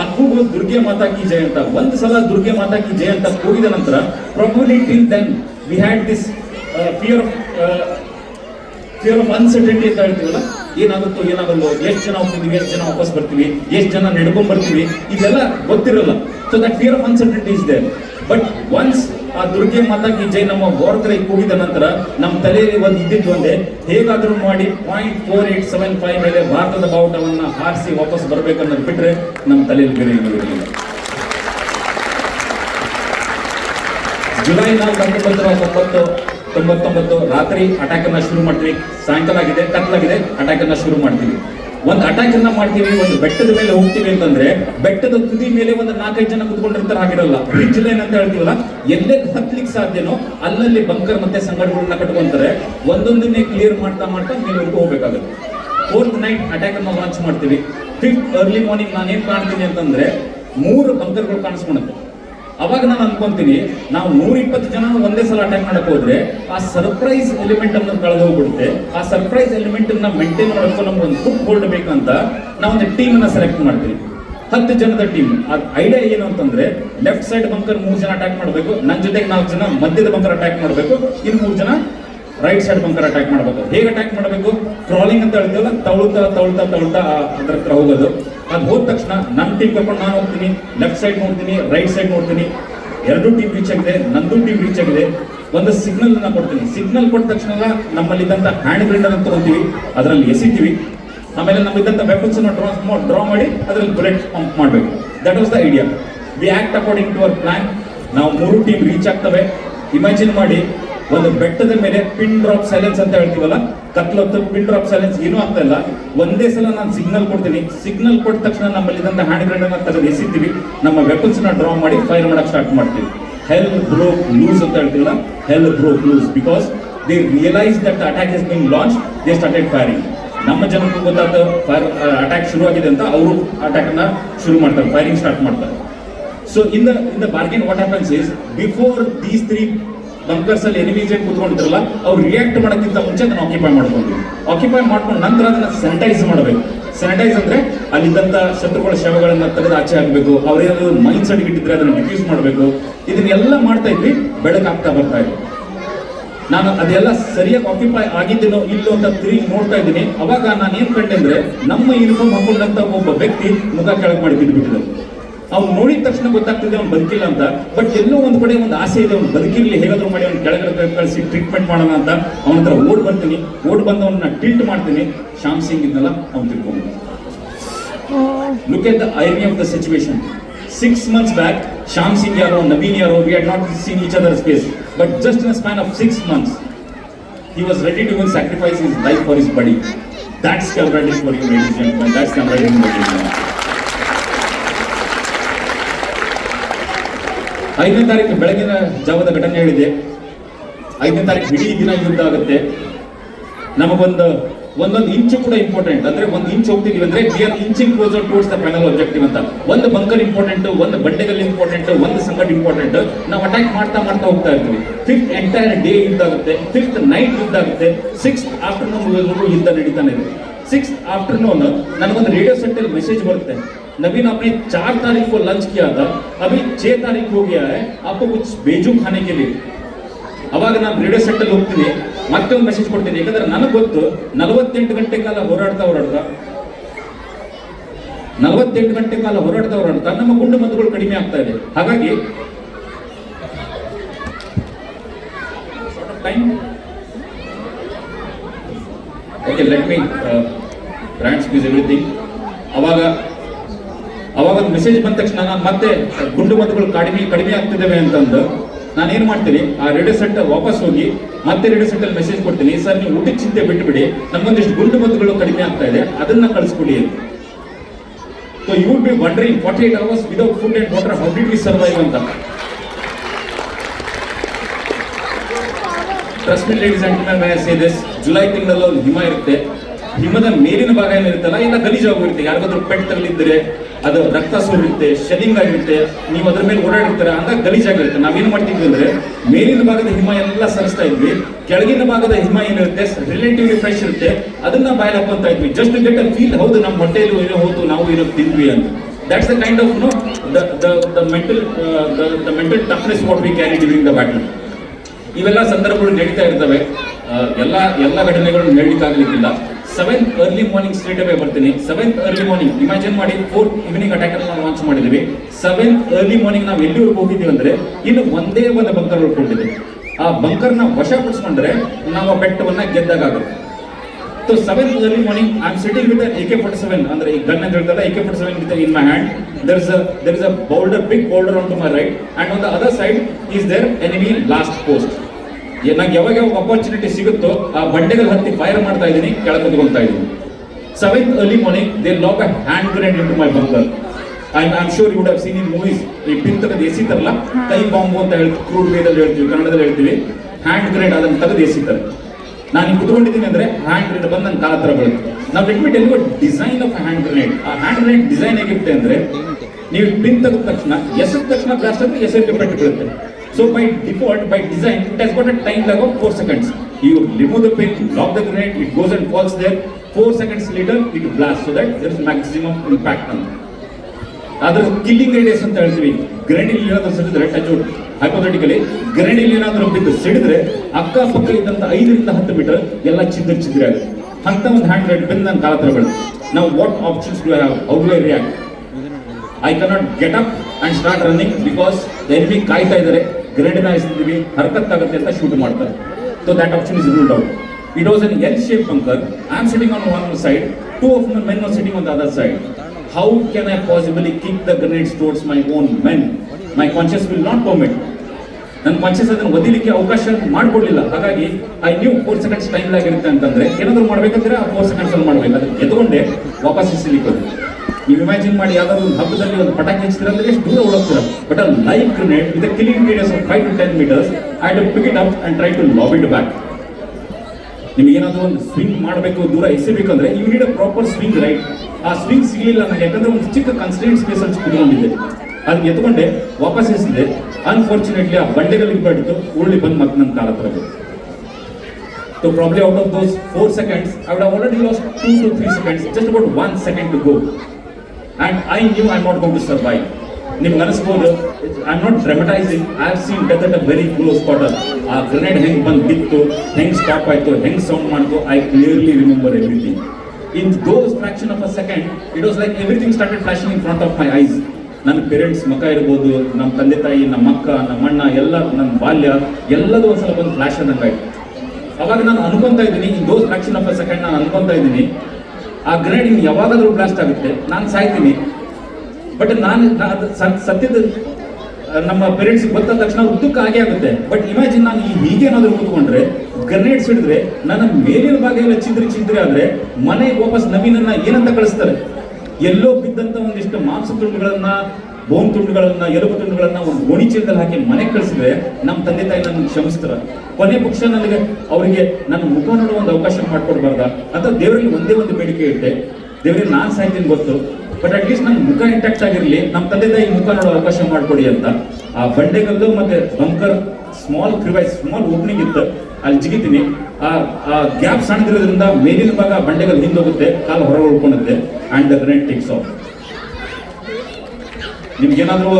ಆ ಕೂಗು ದುರ್ಗೆ ಮಾತಾ ಕಿ ಜಯ ಅಂತ ಒಂದು ಸಲ ದುರ್ಗೆ ಮಾತಾ ಕಿ ಜಯ ಅಂತ ಕೂಗಿದ ನಂತರ probably till then we had this fear of fear of uncertainty ಅಂತ ಹೇಳ್ತೀವಲ್ಲ, ಏನಾಗುತ್ತೋ ಏನಾಗಲ್ಲೋ ಎಷ್ಟು ಜನ ಹೋಗ್ತಿದ್ವಿ ಎಷ್ಟು ಜನ ವಾಪಸ್ ಬರ್ತೀವಿ, ಎಷ್ಟು ಜನ ನಡ್ಕೊಂಡ್ ಬರ್ತೀವಿ, ಇದೆಲ್ಲ ಗೊತ್ತಿರಲ್ಲ. So that fear of uncertainty is there but once ಆ ದುರ್ಗೆ ಮಾತಾಗಿ ಜೈ ನಮ್ಮ ಗೋರ್ ಕೈ ಕೂಗಿದ ನಂತರ ನಮ್ಮ ತಲೆಯಲ್ಲಿ ಒಂದು ಇದ್ದಿದ್ದು ಒಂದೇ, ಹೇಗಾದರೂ ಮಾಡಿ point four eight seven five ಮೇಲೆ ಭಾರತದ ಬಾವುಟವನ್ನ ಹಾರಿಸಿ ವಾಪಸ್ ಬರಬೇಕನ್ನೋದು ಬಿಟ್ಟರೆ ನಮ್ಮ ತಲೆಯಲ್ಲಿ ಬೇರೆ ಏನೂ ಇರಲಿಲ್ಲ. ಜುಲೈ ನಾಲ್ಕು, ಹತ್ತೊಂಬತ್ತು ನೂರ ತೊಂಬತ್ತು ತೊಂಬತ್ತೊಂಬತ್ತು ರಾತ್ರಿ ಅಟ್ಯಾಕ್ ಅನ್ನ ಶುರು ಮಾಡ್ತೀವಿ. ಸಾಯಂಕಾಲ ಆಗಿದೆ ಕತ್ಲಾಗಿದೆ ಅಟ್ಯಾಕ್ ಅನ್ನ ಶುರು ಮಾಡ್ತೀವಿ. ಒಂದು ಅಟ್ಯಾಕ್ ಅನ್ನ ಮಾಡ್ತೀವಿ, ಒಂದು ಬೆಟ್ಟದ ಮೇಲೆ ಹೋಗ್ತೀವಿ ಅಂತಂದ್ರೆ ಬೆಟ್ಟದ ತುದಿ ಮೇಲೆ ಒಂದು ನಾಲ್ಕೈದು ಜನ ಕುತ್ಕೊಂಡಿರ್ತಾರೆ ಆಗಿರಲ್ಲ ಬ್ರಿಡ್ಜ್ ಲೈನ್ ಅಂತ ಹೇಳ್ತೀವಲ್ಲ, ಎಲ್ಲೇ ಹತ್ಲಿಕ್ಕೆ ಸಾಧ್ಯನೋ ಅಲ್ಲಲ್ಲಿ ಬಂಕರ್ ಮತ್ತೆ ಸಂಘಟನೆಗಳನ್ನ ಕಟ್ಕೊಂತಾರೆ. ಒಂದೊಂದನ್ನೇ ಕ್ಲಿಯರ್ ಮಾಡ್ತಾ ಮಾಡ್ತಾ ಮೇಲ್ವರೆಗೂ ಹೋಗ್ಬೇಕಾಗುತ್ತೆ. ಫೋರ್ತ್ ನೈಟ್ ಅಟ್ಯಾಕ್ ಅನ್ನ ಲಾಂಚ್ ಮಾಡ್ತೀವಿ. ಫಿಫ್ತ್ ಅರ್ಲಿ ಮಾರ್ನಿಂಗ್ ನಾನೇನ್ ಕಾಣ್ತೀನಿ ಅಂತಂದ್ರೆ ಮೂರು ಬಂಕರ್ಗಳು ಕಾಣಿಸ್ಕೊಳುತ್ತೆ ಅವಾಗ ನಾನು ಅನ್ಕೊಂತೀನಿ, ನಾವು ನೂರ ಇಪ್ಪತ್ತು ಜನ ಒಂದೇ ಸಲ ಅಟ್ಯಾಕ್ ಮಾಡಕ್ ಹೋದ್ರೆ, ಆ ಸರ್ಪ್ರೈಸ್ ಎಲಿಮೆಂಟ್ ಅನ್ನು ಕಳೆದು ಹೋಗ್ಬಿಡುತ್ತೆ. ಆ ಸರ್ಪ್ರೈಸ್ ಎಲಿಮೆಂಟ್ ಅನ್ನ ಮೇಂಟೈನ್ ಮಾಡೋಕೆ ನಮ್ಗೆ ಒಂದು ಫುಟ್ ಹೋಲ್ಡ್ ಬೇಕಂತ ನಾವು ಒಂದು ಟೀಮ್ ಅನ್ನ ಸೆಲೆಕ್ಟ್ ಮಾಡ್ತೀವಿ. ಹತ್ತು ಜನದ ಟೀಮ್ ಐಡಿಯಾ ಏನು ಅಂತಂದ್ರೆ ಲೆಫ್ಟ್ ಸೈಡ್ ಬಂಕರ್ ಮೂರು ಜನ ಅಟ್ಯಾಕ್ ಮಾಡಬೇಕು ನನ್ನ ಜೊತೆಗೆ ನಾಲ್ಕು ಜನ, ಮಧ್ಯದ ಬಂಕರ್ ಅಟ್ಯಾಕ್ ಮಾಡಬೇಕು, ಇನ್ನು ಮೂರು ಜನ ರೈಟ್ ಸೈಡ್ ಬಂಕರ್ ಅಟ್ಯಾಕ್ ಮಾಡಬೇಕು. ಹೇಗೆ ಅಟ್ಯಾಕ್ ಮಾಡಬೇಕು? ಕ್ರಾಲಿಂಗ್ ಅಂತ ಹೇಳ್ತೀವಲ್ಲ ತವಳ್ತಾ ತವಳ್ತಾ ಆ- ಅದ್ರ ಹತ್ರ ಹೋಗೋದು. ಅದು ಹೋದ ತಕ್ಷಣ ನನ್ನ ಟೀಮ್ ಕರ್ಕೊಂಡು ನಾನು ಹೋಗ್ತೀನಿ ಲೆಫ್ಟ್ ಸೈಡ್ ನೋಡ್ತೀನಿ ರೈಟ್ ಸೈಡ್ ನೋಡ್ತೀನಿ. ಎರಡು ಟೀಮ್ ರೀಚ್ ಆಗಿದೆ, ನಂದು ಟೀಮ್ ರೀಚ್ ಆಗಿದೆ. ಒಂದು ಸಿಗ್ನಲ್ ಅನ್ನ ಕೊಡ್ತೀನಿ. ಸಿಗ್ನಲ್ ಕೊಟ್ಟ ತಕ್ಷಣ ನಮ್ಮಲ್ಲಿದ್ದಂಥ ಹ್ಯಾಂಡ್ ಗ್ರೈಂಡರ್ ಅಂತ ತಗೊಂತೀವಿ. ಅದರಲ್ಲಿ ಎಸಿತೀವಿ. ಆಮೇಲೆ ನಮ್ಮಿದ್ದಂಥ ವೆಪನ್ಸ್ ಅನ್ನು ಡ್ರಾ ಡ್ರಾ ಮಾಡಿ ಅದರಲ್ಲಿ ಬುಲೆಟ್ ಪಂಪ್ ಮಾಡಬೇಕು. That was the idea we act according to our plan ನಾವು ಮೂರು ಟೀಮ್ ರೀಚ್ ಆಗ್ತವೆ. ಇಮ್ಯಾಜಿನ್ ಮಾಡಿ ಒಂದು ಬೆಟ್ಟದ ಮೇಲೆ ಪಿನ್ ಡ್ರಾಪ್ ಸೈಲೆನ್ಸ್ ಅಂತ ಹೇಳ್ತೀವಲ್ಲ? ಕತ್ಲತ್ತು ಪಿನ್ ಡ್ರಾಪ್ ಸೈಲೆನ್ಸ್ ಏನೂ ಆಗ್ತಾ ಇಲ್ಲ. ಒಂದೇ ಸಲ ನಾನು ಸಿಗ್ನಲ್ ಕೊಡ್ತೀನಿ. ಸಿಗ್ನಲ್ ಕೊಟ್ಟ ತಕ್ಷಣ ನಮ್ಮಲ್ಲಿದ್ದಂಥ ಹ್ಯಾಂಡ್ ಗ್ರೆಂಡರ್ನ ತೆಗೆದು ಎಸಿತೀವಿ. ನಮ್ಮ ವೆಪನ್ಸ್ನ ಡ್ರಾ ಮಾಡಿ ಫೈರ್ ಮಾಡಕ್ಕೆ ಸ್ಟಾರ್ಟ್ ಮಾಡ್ತೀವಿ. ಹೆಲ್ ಬ್ರೋಕ್ ಲೂಸ್ ಅಂತ ಹೇಳ್ತೀವಲ್ಲ? Hell broke loose because they realise that attack is being launch they started firing ನಮ್ಮ ಜನಕ್ಕೂ ಗೊತ್ತಾದ ಫೈರ್ ಅಟ್ಯಾಕ್ ಶುರು ಆಗಿದೆ ಅಂತ ಅವರು ಅಟ್ಯಾಕ್ ಅನ್ನ ಶುರು ಮಾಡ್ತಾರೆ ಫೈರಿಂಗ್ ಸ್ಟಾರ್ಟ್ ಮಾಡ್ತಾರೆ. So in the in the bargain what happens is before these three bunkers ಅಲ್ಲಿ ಎನಿಮೀಸ್ ಕೂತ್ಕೊಂಡಿದ್ರಲ್ಲ, ಅವ್ರು ರಿಯಾಕ್ಟ್ ಮಾಡೋಕ್ಕಿಂತ ಮುಂಚೆ ಅದನ್ನು ಆಕ್ಯುಪೈ ಮಾಡ್ಕೊಂಡ್ವಿ ಆಕ್ಯುಪೈ ಮಾಡ್ಕೊಂಡು ನಂತರ ಅದನ್ನ ಸ್ಯಾನಿಟೈಸ್ ಮಾಡಬೇಕು. ಸ್ಯಾನಿಟೈಸ್ ಅಂದ್ರೆ ಅಲ್ಲಿದ್ದಂತ ಶತ್ರುಗಳ ಶವಗಳನ್ನು ತೆಗೆದು ಆಚೆ ಹಾಕಬೇಕು ಅವ್ರೇನಾದ್ರು ಮೈಂಡ್ ಸೆಟ್ ಇಟ್ಟಿದ್ರೆ ಅದನ್ನ ಡಿಫ್ಯೂಸ್ ಮಾಡಬೇಕು. ಇದನ್ನೆಲ್ಲ ಮಾಡ್ತಾ ಇದ್ವಿ ಬೆಳಕಾಗ್ತಾ ಬರ್ತಾ ಇದ್ವಿ ನಾನು ಅದೆಲ್ಲ ಸರಿಯಾಗಿ ಆಕ್ಯುಪೈ ಆಗಿದ್ದೇನೋ ಇಲ್ಲೋ ಅಂತ ತಿರುಗಿ ನೋಡ್ತಾ ಇದ್ದೀನಿ. ಅವಾಗ ನಾನು ಏನು ಕಂಡೆ ಅಂದರೆ ನಮ್ಮ ಯೂನಿಫಾರ್ಮ್ ಹಾಕೊಂಡಂತ ಒಬ್ಬ ವ್ಯಕ್ತಿ ಮುಖ ಕೆಳಗೆ ಮಾಡಿ ಬಿದ್ದುಬಿಟ್ಟಿದ್ರು ಅವ್ನು ನೋಡಿದ ತಕ್ಷಣ ಗೊತ್ತಾಗ್ತಿದೆ ಅವ್ನು ಬದುಕಿಲ್ಲ ಅಂತ. ಬಟ್ ಎಲ್ಲೋ ಒಂದು ಕಡೆ ಒಂದು ಆಸೆ ಇದೆ, ಅವ್ನು ಬದುಕಿರಲಿ, ಹೇಗಾದರೂ ಮಾಡಿ ಅವ್ನ ಕೆಳಗಡೆ ಕಳಿಸಿ ಟ್ರೀಟ್ಮೆಂಟ್ ಮಾಡೋಣ ಅಂತ. ಅವನ ಹತ್ರ ಓಡ್ ಬರ್ತೀನಿ. ಓಡ್ ಬಂದು ಅವನ್ನ ಟಿಲ್ಟ್ ಮಾಡ್ತೀನಿ. ಶ್ಯಾಮ್ ಸಿಂಗ್ ಇದ್ನಲ್ಲ, ಅವ್ನು ತಿಳ್ಕೊಂಡು look at the irony of the situation six months back Shyam Singh ಯಾರೋ, ನವೀನ್ ಯಾರೋ we had not seen each other space but just in span of six months he was ready to win sacrifice his life for his buddy that's camaraderie for you ladies and that's ಐದನೇ ತಾರೀಕು ಬೆಳಗಿನ ಜಾವದ ಘಟನೆ ಹೇಳಿದೆ. ಐದನೇ ತಾರೀಕು ಇಡೀ ದಿನ ಯುದ್ಧ ಆಗುತ್ತೆ. ನಮಗೊಂದು, ಒಂದೊಂದು ಇಂಚು ಕೂಡ ಇಂಪಾರ್ಟೆಂಟ್ ಅಂದ್ರೆ ಒಂದು ಇಂಚ್ ಹೋಗ್ತಿದೀವಿ ಅಂದ್ರೆ we are inching closer towards the final objective ಅಂತ. ಒಂದು ಬಂಕರ್ ಇಂಪಾರ್ಟೆಂಟ್ ಒಂದು ಬಂಡೆಗಲ್ ಇಂಪಾರ್ಟೆಂಟ್ ಒಂದು ಸಂಘಟ ಇಂಪಾರ್ಟೆಂಟ್ ನಾವು ಅಟ್ಯಾಕ್ ಮಾಡ್ತಾ ಮಾಡ್ತಾ ಹೋಗ್ತಾ ಇರ್ತೀವಿ. ಫಿಫ್ತ್ ಎಂಟೈರ್ ಡೇ ಯುದ್ಧ ಆಗುತ್ತೆ. ಫಿಫ್ತ್ ನೈಟ್ ಯುದ್ಧ ಆಗುತ್ತೆ. ಸಿಕ್ಸ್ ಆಫ್ಟರ್ನೂನ್ ಯುದ್ಧ ನಡೀತಾನೆ ಸಿಕ್ಸ್ ಆಫ್ಟರ್ನೂನ್ ನನಗೊಂದು ರೇಡಿಯೋ ಸೆಟ್ಟಲ್ಲಿ ಮೆಸೇಜ್ ಬರುತ್ತೆ. नवीन आपने चार तारीख को लंच किया था अभी छह तारीख हो गया है आपको कुछ भेजू खाने के लिए ಅವಾಗ ನಾನು ರೇಡಿಯೋ ಸೆಟ್ ಅಲ್ಲಿ ಹೋಗ್ತೀನಿ ಮತ್ತೆ ಒಂದು ಮೆಸೇಜ್ ಕೊಡ್ತೀನಿ ಯಾಕಂದ್ರೆ ನನಗೆ ಗೊತ್ತು ನಲವತ್ತೆಂಟು ಗಂಟೆ ಕಾಲ ಹೋರಾಡ್ತಾ ಹೋರಾಡ್ತಾ ನಲವತ್ತೆಂಟು ಗಂಟೆ ಕಾಲ ಹೋರಾಡ್ತಾ ಹೋರಾಡ್ತಾ ನಮ್ಮ ಗುಂಡು ಮದ್ದುಗಳು ಕಡಿಮೆ ಆಗ್ತಾ ಇದೆ ಹಾಗಾಗಿ time okay let me brand excuse everything ಅವಾಗ ಅವಾಗ ಒಂದು ಮೆಸೇಜ್ ಬಂದ ತಕ್ಷಣ ನಾನು ಮತ್ತೆ ಗುಂಡು ಮದ್ದುಗಳು ಕಡಿಮೆ ಕಡಿಮೆ ಆಗ್ತಿದ್ದಾವೆ ಅಂತಂದು ನಾನು ಏನು ಮಾಡ್ತೀನಿ, ಆ ರೇಡಿಯೋ ಸೆಟ್ ವಾಪಸ್ ಹೋಗಿ ಮತ್ತೆ ರೇಡಿಯೋ ಸೆಟ್ ಅಲ್ಲಿ ಮೆಸೇಜ್ ಕೊಡ್ತೀನಿ, ಸರ್, ನೀವು ಊಟಕ್ಕೆ ಚಿಂತೆ ಬಿಟ್ಟುಬಿಡಿ ನಮ್ಗೊಂದಿಷ್ಟು ಗುಂಡು ಮದ್ದುಗಳು ಕಡಿಮೆ ಆಗ್ತಾ ಇದೆ, ಅದನ್ನ ಕಳಿಸ್ಕೊಡಿ ಅಂತ. So you would be wondering forty eight hours without food and water how did we survive ಅಂತ trust ladies and my say this July ತಿಂಗಳಲ್ಲಿ ಹಿಮ ಇರುತ್ತೆ. ಹಿಮದ ಮೇಲಿನ ಭಾಗ ಏನಿರುತ್ತಲ್ಲ ಎಲ್ಲ ಗಲೀಜಾಗಿರುತ್ತೆ ಯಾರಿಗಾದ್ರೂ ಪೆಟ್ ತಗಲಿದ್ರೆ ಅದು ರಕ್ತ ಸೋರಿರುತ್ತೆ ಶೆಡಿಂಗ್ ಆಗಿರುತ್ತೆ ನೀವು ಅದ್ರ ಮೇಲೆ ಓಡಾಡಿರ್ತಾರೆ ಅಂದಾಗ ಗಲೀಜಾಗಿರುತ್ತೆ ನಾವೇನು ಮಾಡ್ತಿದ್ವಿ ಅಂದ್ರೆ ಮೇಲಿನ ಭಾಗದ ಹಿಮ ಎಲ್ಲ ಸರಿಸ್ತಾ ಇದ್ವಿ. ಕೆಳಗಿನ ಭಾಗದ ಹಿಮ ಏನಿರುತ್ತೆ? ರಿಲೇಟಿವ್ಲಿ ಫ್ರೆಶ್ ಇರುತ್ತೆ. ಅದನ್ನ ಬಾಯಲ್ ಹಾಕೊಂತ ಇದ್ವಿ. ಜಸ್ಟ್ ಗೆಟ್ ಅ ಫೀಲ್ ಹೌದು ನಮ್ಮ ಹೊಟ್ಟೆಯಲ್ಲಿ ಏನೋ ಹೋತು ನಾವು ಏನೋ ತಿಂದ್ವಿ ಅಂತ. That's the kind of no the mental the mental toughness what we carry during the battle ಇವೆಲ್ಲ ಸಂದರ್ಭಗಳು ನಡೀತಾ ಇರ್ತವೆ. ಆ, ಎಲ್ಲ ಎಲ್ಲ ಘಟನೆಗಳು ನಡೀಲಿಕ್ಕಾಗಲಿಕ್ಕಿಲ್ಲ. Seventh early morning straight away ಬರ್ತೀನಿ. ಸೆವೆಂತ್ ಅರ್ಲಿ ಮಾರ್ನಿಂಗ್ ಇಮ್ಯಾಜಿನ್ ಮಾಡಿ ಫೋರ್ ಈವ್ನಿಂಗ್ ಅಟ್ಯಾಕ್ ನಾವು ಲಾಂಚ್ ಮಾಡಿದ್ವಿ. ಸೆವೆಂತ್ ಅರ್ಲಿ ಮಾರ್ನಿಂಗ್ ನಾವು ಎಲ್ಲಿವರೆಗೂ ಹೋಗಿದ್ದೀವಿ ಅಂದ್ರೆ ಇನ್ನು ಒಂದೇ ಒಂದು ಬಂಕರ್ ಉಳ್ಕೊಂಡಿದೆ ಆ ಬಂಕರ್ನ ವಶಪಡಿಸ್ಕೊಂಡ್ರೆ ನಾವು ಆ ಬೆಟ್ಟವನ್ನ ಗೆದ್ದಾಗುತ್ತೆ so seventh early morning I am sitting with A K forty seven ಅಂದ್ರೆ ಈ ಗನ್ ಅಂತ ಹೇಳ್ತಾರೆ A K forty seven with in my hand there is there is a boulder big boulder on to my right and on the other side is there enemy last post ನಂಗೆ ಯಾವಾಗ ಯಾವಾಗ opportunity ಸಿಗುತ್ತೋ ಆ ಬಂಡೆಗಳ ಹತ್ತಿ fire ಮಾಡ್ತಾ ಇದ್ದೀನಿ ಕೆಳಕೊಂಡ್ಕೊಳ್ತಾ ಕುತ್ಕೊಳ್ತಾ ಇದ್ದೀನಿ. Seventh early morning they lock a hand grenade into my bunker I am sure you would have seen in movies ಈ ಪಿನ್ ತೆಗೆದು ಎಸಿತಾರಲ್ಲ ಕೈ ಬಾಂಬು ಅಂತ ಹೇಳ್ತೀವಿ ಕ್ರೂಡ್ ವೇದಲ್ಲಿ ಹೇಳ್ತೀವಿ ಕನ್ನಡದಲ್ಲಿ ಹೇಳ್ತೀವಿ. ಹ್ಯಾಂಡ್ ಗ್ರೆನೇಡ್ ಅದನ್ನು ತೆಗೆದು ಎಸಿತಾರೆ ನಾನು ಕುತ್ಕೊಂಡಿದ್ದೀನಿ ಅಂದ್ರೆ ಹ್ಯಾಂಡ್ ಗ್ರೆನೇಡ್ ಬಂದು ನನ್ನ ಕಾಲ ಹತ್ರ ಬರುತ್ತೆ ನಾವು ಲೆಟ್ಮಿಟ್ ಎಲ್ಲಿಗೋ ಡಿಸೈನ್ ಆಫ್ ಹ್ಯಾಂಡ್ ಗ್ರೆನೇಡ್ ಆ ಹ್ಯಾಂಡ್ ಗ್ರೆನೇಡ್ ಡಿಸೈನ್ ಹೇಗಿರುತ್ತೆ ಅಂದ್ರೆ ನೀವು ಪಿನ್ ತೆಗೆದ ತಕ್ಷಣ ಎಸೆದ ತಕ್ಷಣ ಬ್ಲಾಸ್ಟ್ ಅಂದ್ರೆ ಎಸೆಗೆ ಪೆಟ್ಟು ಬೀಳುತ್ತೆ so by default by design it has got a time lag of four seconds you remove the lock the the it goes goes and falls there four seconds it blasts, so so there is maximum impact on it. ಅದ್ರ killing radius ಅಂತ ಹೇಳ್ತೀವಿ. Grenade ಏನಾದ್ರು ಸಿಡಿದ್ರೆ touch out hypothetically grenade ಏನಾದರೂ ಬಿದ್ದು ಸಿಡಿದ್ರೆ, ಅಕ್ಕಪಕ್ಕ ಇದ್ದಂತ ಐದರಿಂದ ಹತ್ತು ಮೀಟರ್ ಎಲ್ಲ ಚಿದ್ರ ಚಿದ್ರೆ ಆಗುತ್ತೆ. ಅಂತ ಒಂದು ಹ್ಯಾಂಡ್ ಗ್ರೇಡ್ ಬಿಂದು ನನ್ನ ಕಾಲ ಹತ್ರ ನಾವು what options do have how do I react I cannot get up and start running because enemy ಕಾಯ್ತಾ ಇದ್ದಾರೆ. ಗ್ರೆನೇಡ್ ಹಾಯಿಸ್ತಿದ್ದೀವಿ ಹರಕತ್ತಾಗುತ್ತೆ ಅಂತ ಶೂಟ್ ಮಾಡ್ತಾರೆ. So that option is ruled out it was an L shape bunker I am sitting on one side two of my men sitting on the other side how can I possibly kick the grenades towards my own men my conscious will not permit ನನ್ನ conscious ಅದನ್ನು ಒದಿಲಿಕ್ಕೆ ಅವಕಾಶ ಮಾಡಿಕೊಡ್ಲಿಲ್ಲ. ಹಾಗಾಗಿ I knew four seconds time ಆಗಿರುತ್ತೆ ಅಂತಂದ್ರೆ ಏನಾದರೂ ಮಾಡ್ಬೇಕಂದ್ರೆ ಆ ಫೋರ್ ಸೆಕೆಂಡ್ಸ್ ಅಲ್ಲಿ ಮಾಡ್ಬೇಕು. ಅದಕ್ಕೆ ಎತ್ಕೊಂಡೆ ವಾಪಸ್ ಇಸ್ಲಿಕ್ಕೆ. ನೀವು ಇಮ್ಯಾಜಿನ್ ಮಾಡಿ ಯಾವ್ದಾದ್ರು ಒಂದು ಹಬ್ಬದಲ್ಲಿ ಒಂದು ಪಟಾಕಿ ಹಚ್ತೀರ ಅಂದ್ರೆ ಎಷ್ಟು ದೂರ ಓಡೋಗ್ತೀರ? But a live grenade with killing radius of five to ten metres I to pick it up and try to lob it back ನಿಮ್ಗೆ ಏನಾದರೂ ಒಂದು ಸ್ವಿಂಗ್ ಮಾಡಬೇಕು ದೂರ ಎಸಿಬೇಕಂದ್ರೆ you need a proper swing right ಆ ಸ್ವಿಂಗ್ ಸಿಗಲಿಲ್ಲ ನನಗೆ ಯಾಕಂದ್ರೆ ಒಂದು ಚಿಕ್ಕ ಕನ್ಸ್ಟೆಂಟ್ ಸ್ಪೇಸ್ ಅಲ್ಲಿ ಕುತ್ಕೊಂಡಿದ್ದೆ ಅದನ್ನ ಎತ್ಕೊಂಡೆ ವಾಪಸ್ ಎಸಿದೆ ಅನ್ಫಾರ್ಚುನೇಟ್ಲಿ ಆ ಬಂಡೆಗಳಿಗೆ ಬಡ್ತು ಉರುಳಿ ಬಂದ್ ಮತ್ತೆ ನನ್ನ ಕಾಲ ಹತ್ರ ಬಂತು So probably out of those seconds seconds, I would have already lost seconds to 3 seconds, just about go second to go. And I knew I not going to survive ನಿಮ್ಗೆ ಅನಿಸ್ಬೋದು? I am not dramatising I have seen death at a very close quarter ಆ grenade ಹೆಂಗೆ ಬಂದು ಬಿತ್ತು, ಹೆಂಗೆ stop ಆಯಿತು, ಹೆಂಗೆ sound ಮಾಡ್ತು I clearly remember everything in those fraction of a second it was like everything started flashing in front of my eyes ನನ್ನ parents ಮಕ ಇರ್ಬೋದು ನಮ್ಮ ತಂದೆ ತಾಯಿ, ನಮ್ಮ ಅಕ್ಕ, ನಮ್ಮ ಅಣ್ಣ, ಎಲ್ಲ ನನ್ನ ಬಾಲ್ಯ, ಎಲ್ಲದೂ ಒಂದ್ಸಲ ಬಂದು ಫ್ಲಾಶ್ ಆದಂಗಾಯ್ತು. ಅವಾಗ ನಾನು ಅನ್ಕೊಂತಾ ಇದ್ದೀನಿ in those fraction of a second ನಾನು ಅನ್ಕೊಂತ ಇದ್ದೀನಿ ಆ ಗ್ರೆನೇಡ್ ಯಾವಾಗಾದ್ರೂ ಬ್ಲಾಸ್ಟ್ ಆಗುತ್ತೆ. ನಾನು ಸಾಯ್ತೀನಿ. ಬಟ್ ನಾನು ಸತ್ಯದ ನಮ್ಮ ಪೇರೆಂಟ್ಸ್ ಗೊತ್ತಾದ ತಕ್ಷಣ ಉದ್ದಕ್ಕೆ ಆಗೇ ಆಗುತ್ತೆ. ಬಟ್ ಇಮ್ಯಾಜಿನ್ ನಾನು ಹೀಗೆ ಏನಾದ್ರು ಕೂತ್ಕೊಂಡ್ರೆ ಗ್ರನೇಡ್ ಹಿಡಿದ್ರೆ, ನನ್ನ ಮೇಲಿನ ಭಾಗ ಎಲ್ಲ ಚಿದ್ರಿ ಚಿದ್ರಿ ಆದ್ರೆ, ಮನೆಗೆ ವಾಪಸ್ ನವೀನನ್ನ ಏನಂತ ಕಳಿಸ್ತಾರೆ? ಎಲ್ಲೋ ಬಿದ್ದಂತ ಒಂದಿಷ್ಟು ಮಾಂಸ ತುಂಡುಗಳನ್ನ ಬೋನ್ ತುಂಡುಗಳನ್ನ, ಎಲುಬು ತುಂಡುಗಳನ್ನ ಒಂದು ಗೋಣಿ ಚೀಲದಲ್ಲಿ ಹಾಕಿ ಮನೆಗೆ ಕಳಿಸಿದ್ರೆ ನಮ್ಮ ತಂದೆ ತಾಯಿ ನನ್ನ ಕ್ಷಮಿಸ್ತಾರ. ಕೊನೆ ಪಕ್ಷ ನನಗೆ ಅವರಿಗೆ ನನ್ನ ಮುಖ ನೋಡೋ ಒಂದು ಅವಕಾಶ ಮಾಡ್ಕೊಡ್ಬಾರ್ದ. ಅಂತ ದೇವರಲ್ಲಿ ಒಂದೇ ಒಂದು ಬೇಡಿಕೆ ಇಟ್ಟೆ ದೇವರಿಗೆ ನಾನು ಸಾಯ್ತೀನಿ ಗೊತ್ತು. ಬಟ್ ಅಟ್ಲೀಸ್ಟ್ ನನ್ನ ಮುಖ ಇಂಟ್ಯಾಕ್ಟ್ ಆಗಿರಲಿ ನಮ್ಮ ತಂದೆ ತಾಯಿ ಮುಖ ನೋಡೋ ಅವಕಾಶ ಮಾಡಿಕೊಡಿ ಅಂತ. ಆ ಬಂಡೆಗಲ್ಲು ಮತ್ತೆ bunker small crevice small opening ಇತ್ತು. ಅಲ್ಲಿ ಜಿಗಿತೀನಿ. ಆ ಆ ಗ್ಯಾಪ್ ಸಣ್ಣದಿರೋದ್ರಿಂದ ಮೇಲಿನ ಭಾಗ ಬಂಡೆಗಲ್ ಹಿಂದೋಗುತ್ತೆ, ಕಾಲು ಹೊರ ಉಳ್ಕೊಳ್ಳುತ್ತೆ and the great takes off ನಿಮ್ಗೇನಾದ್ರೂ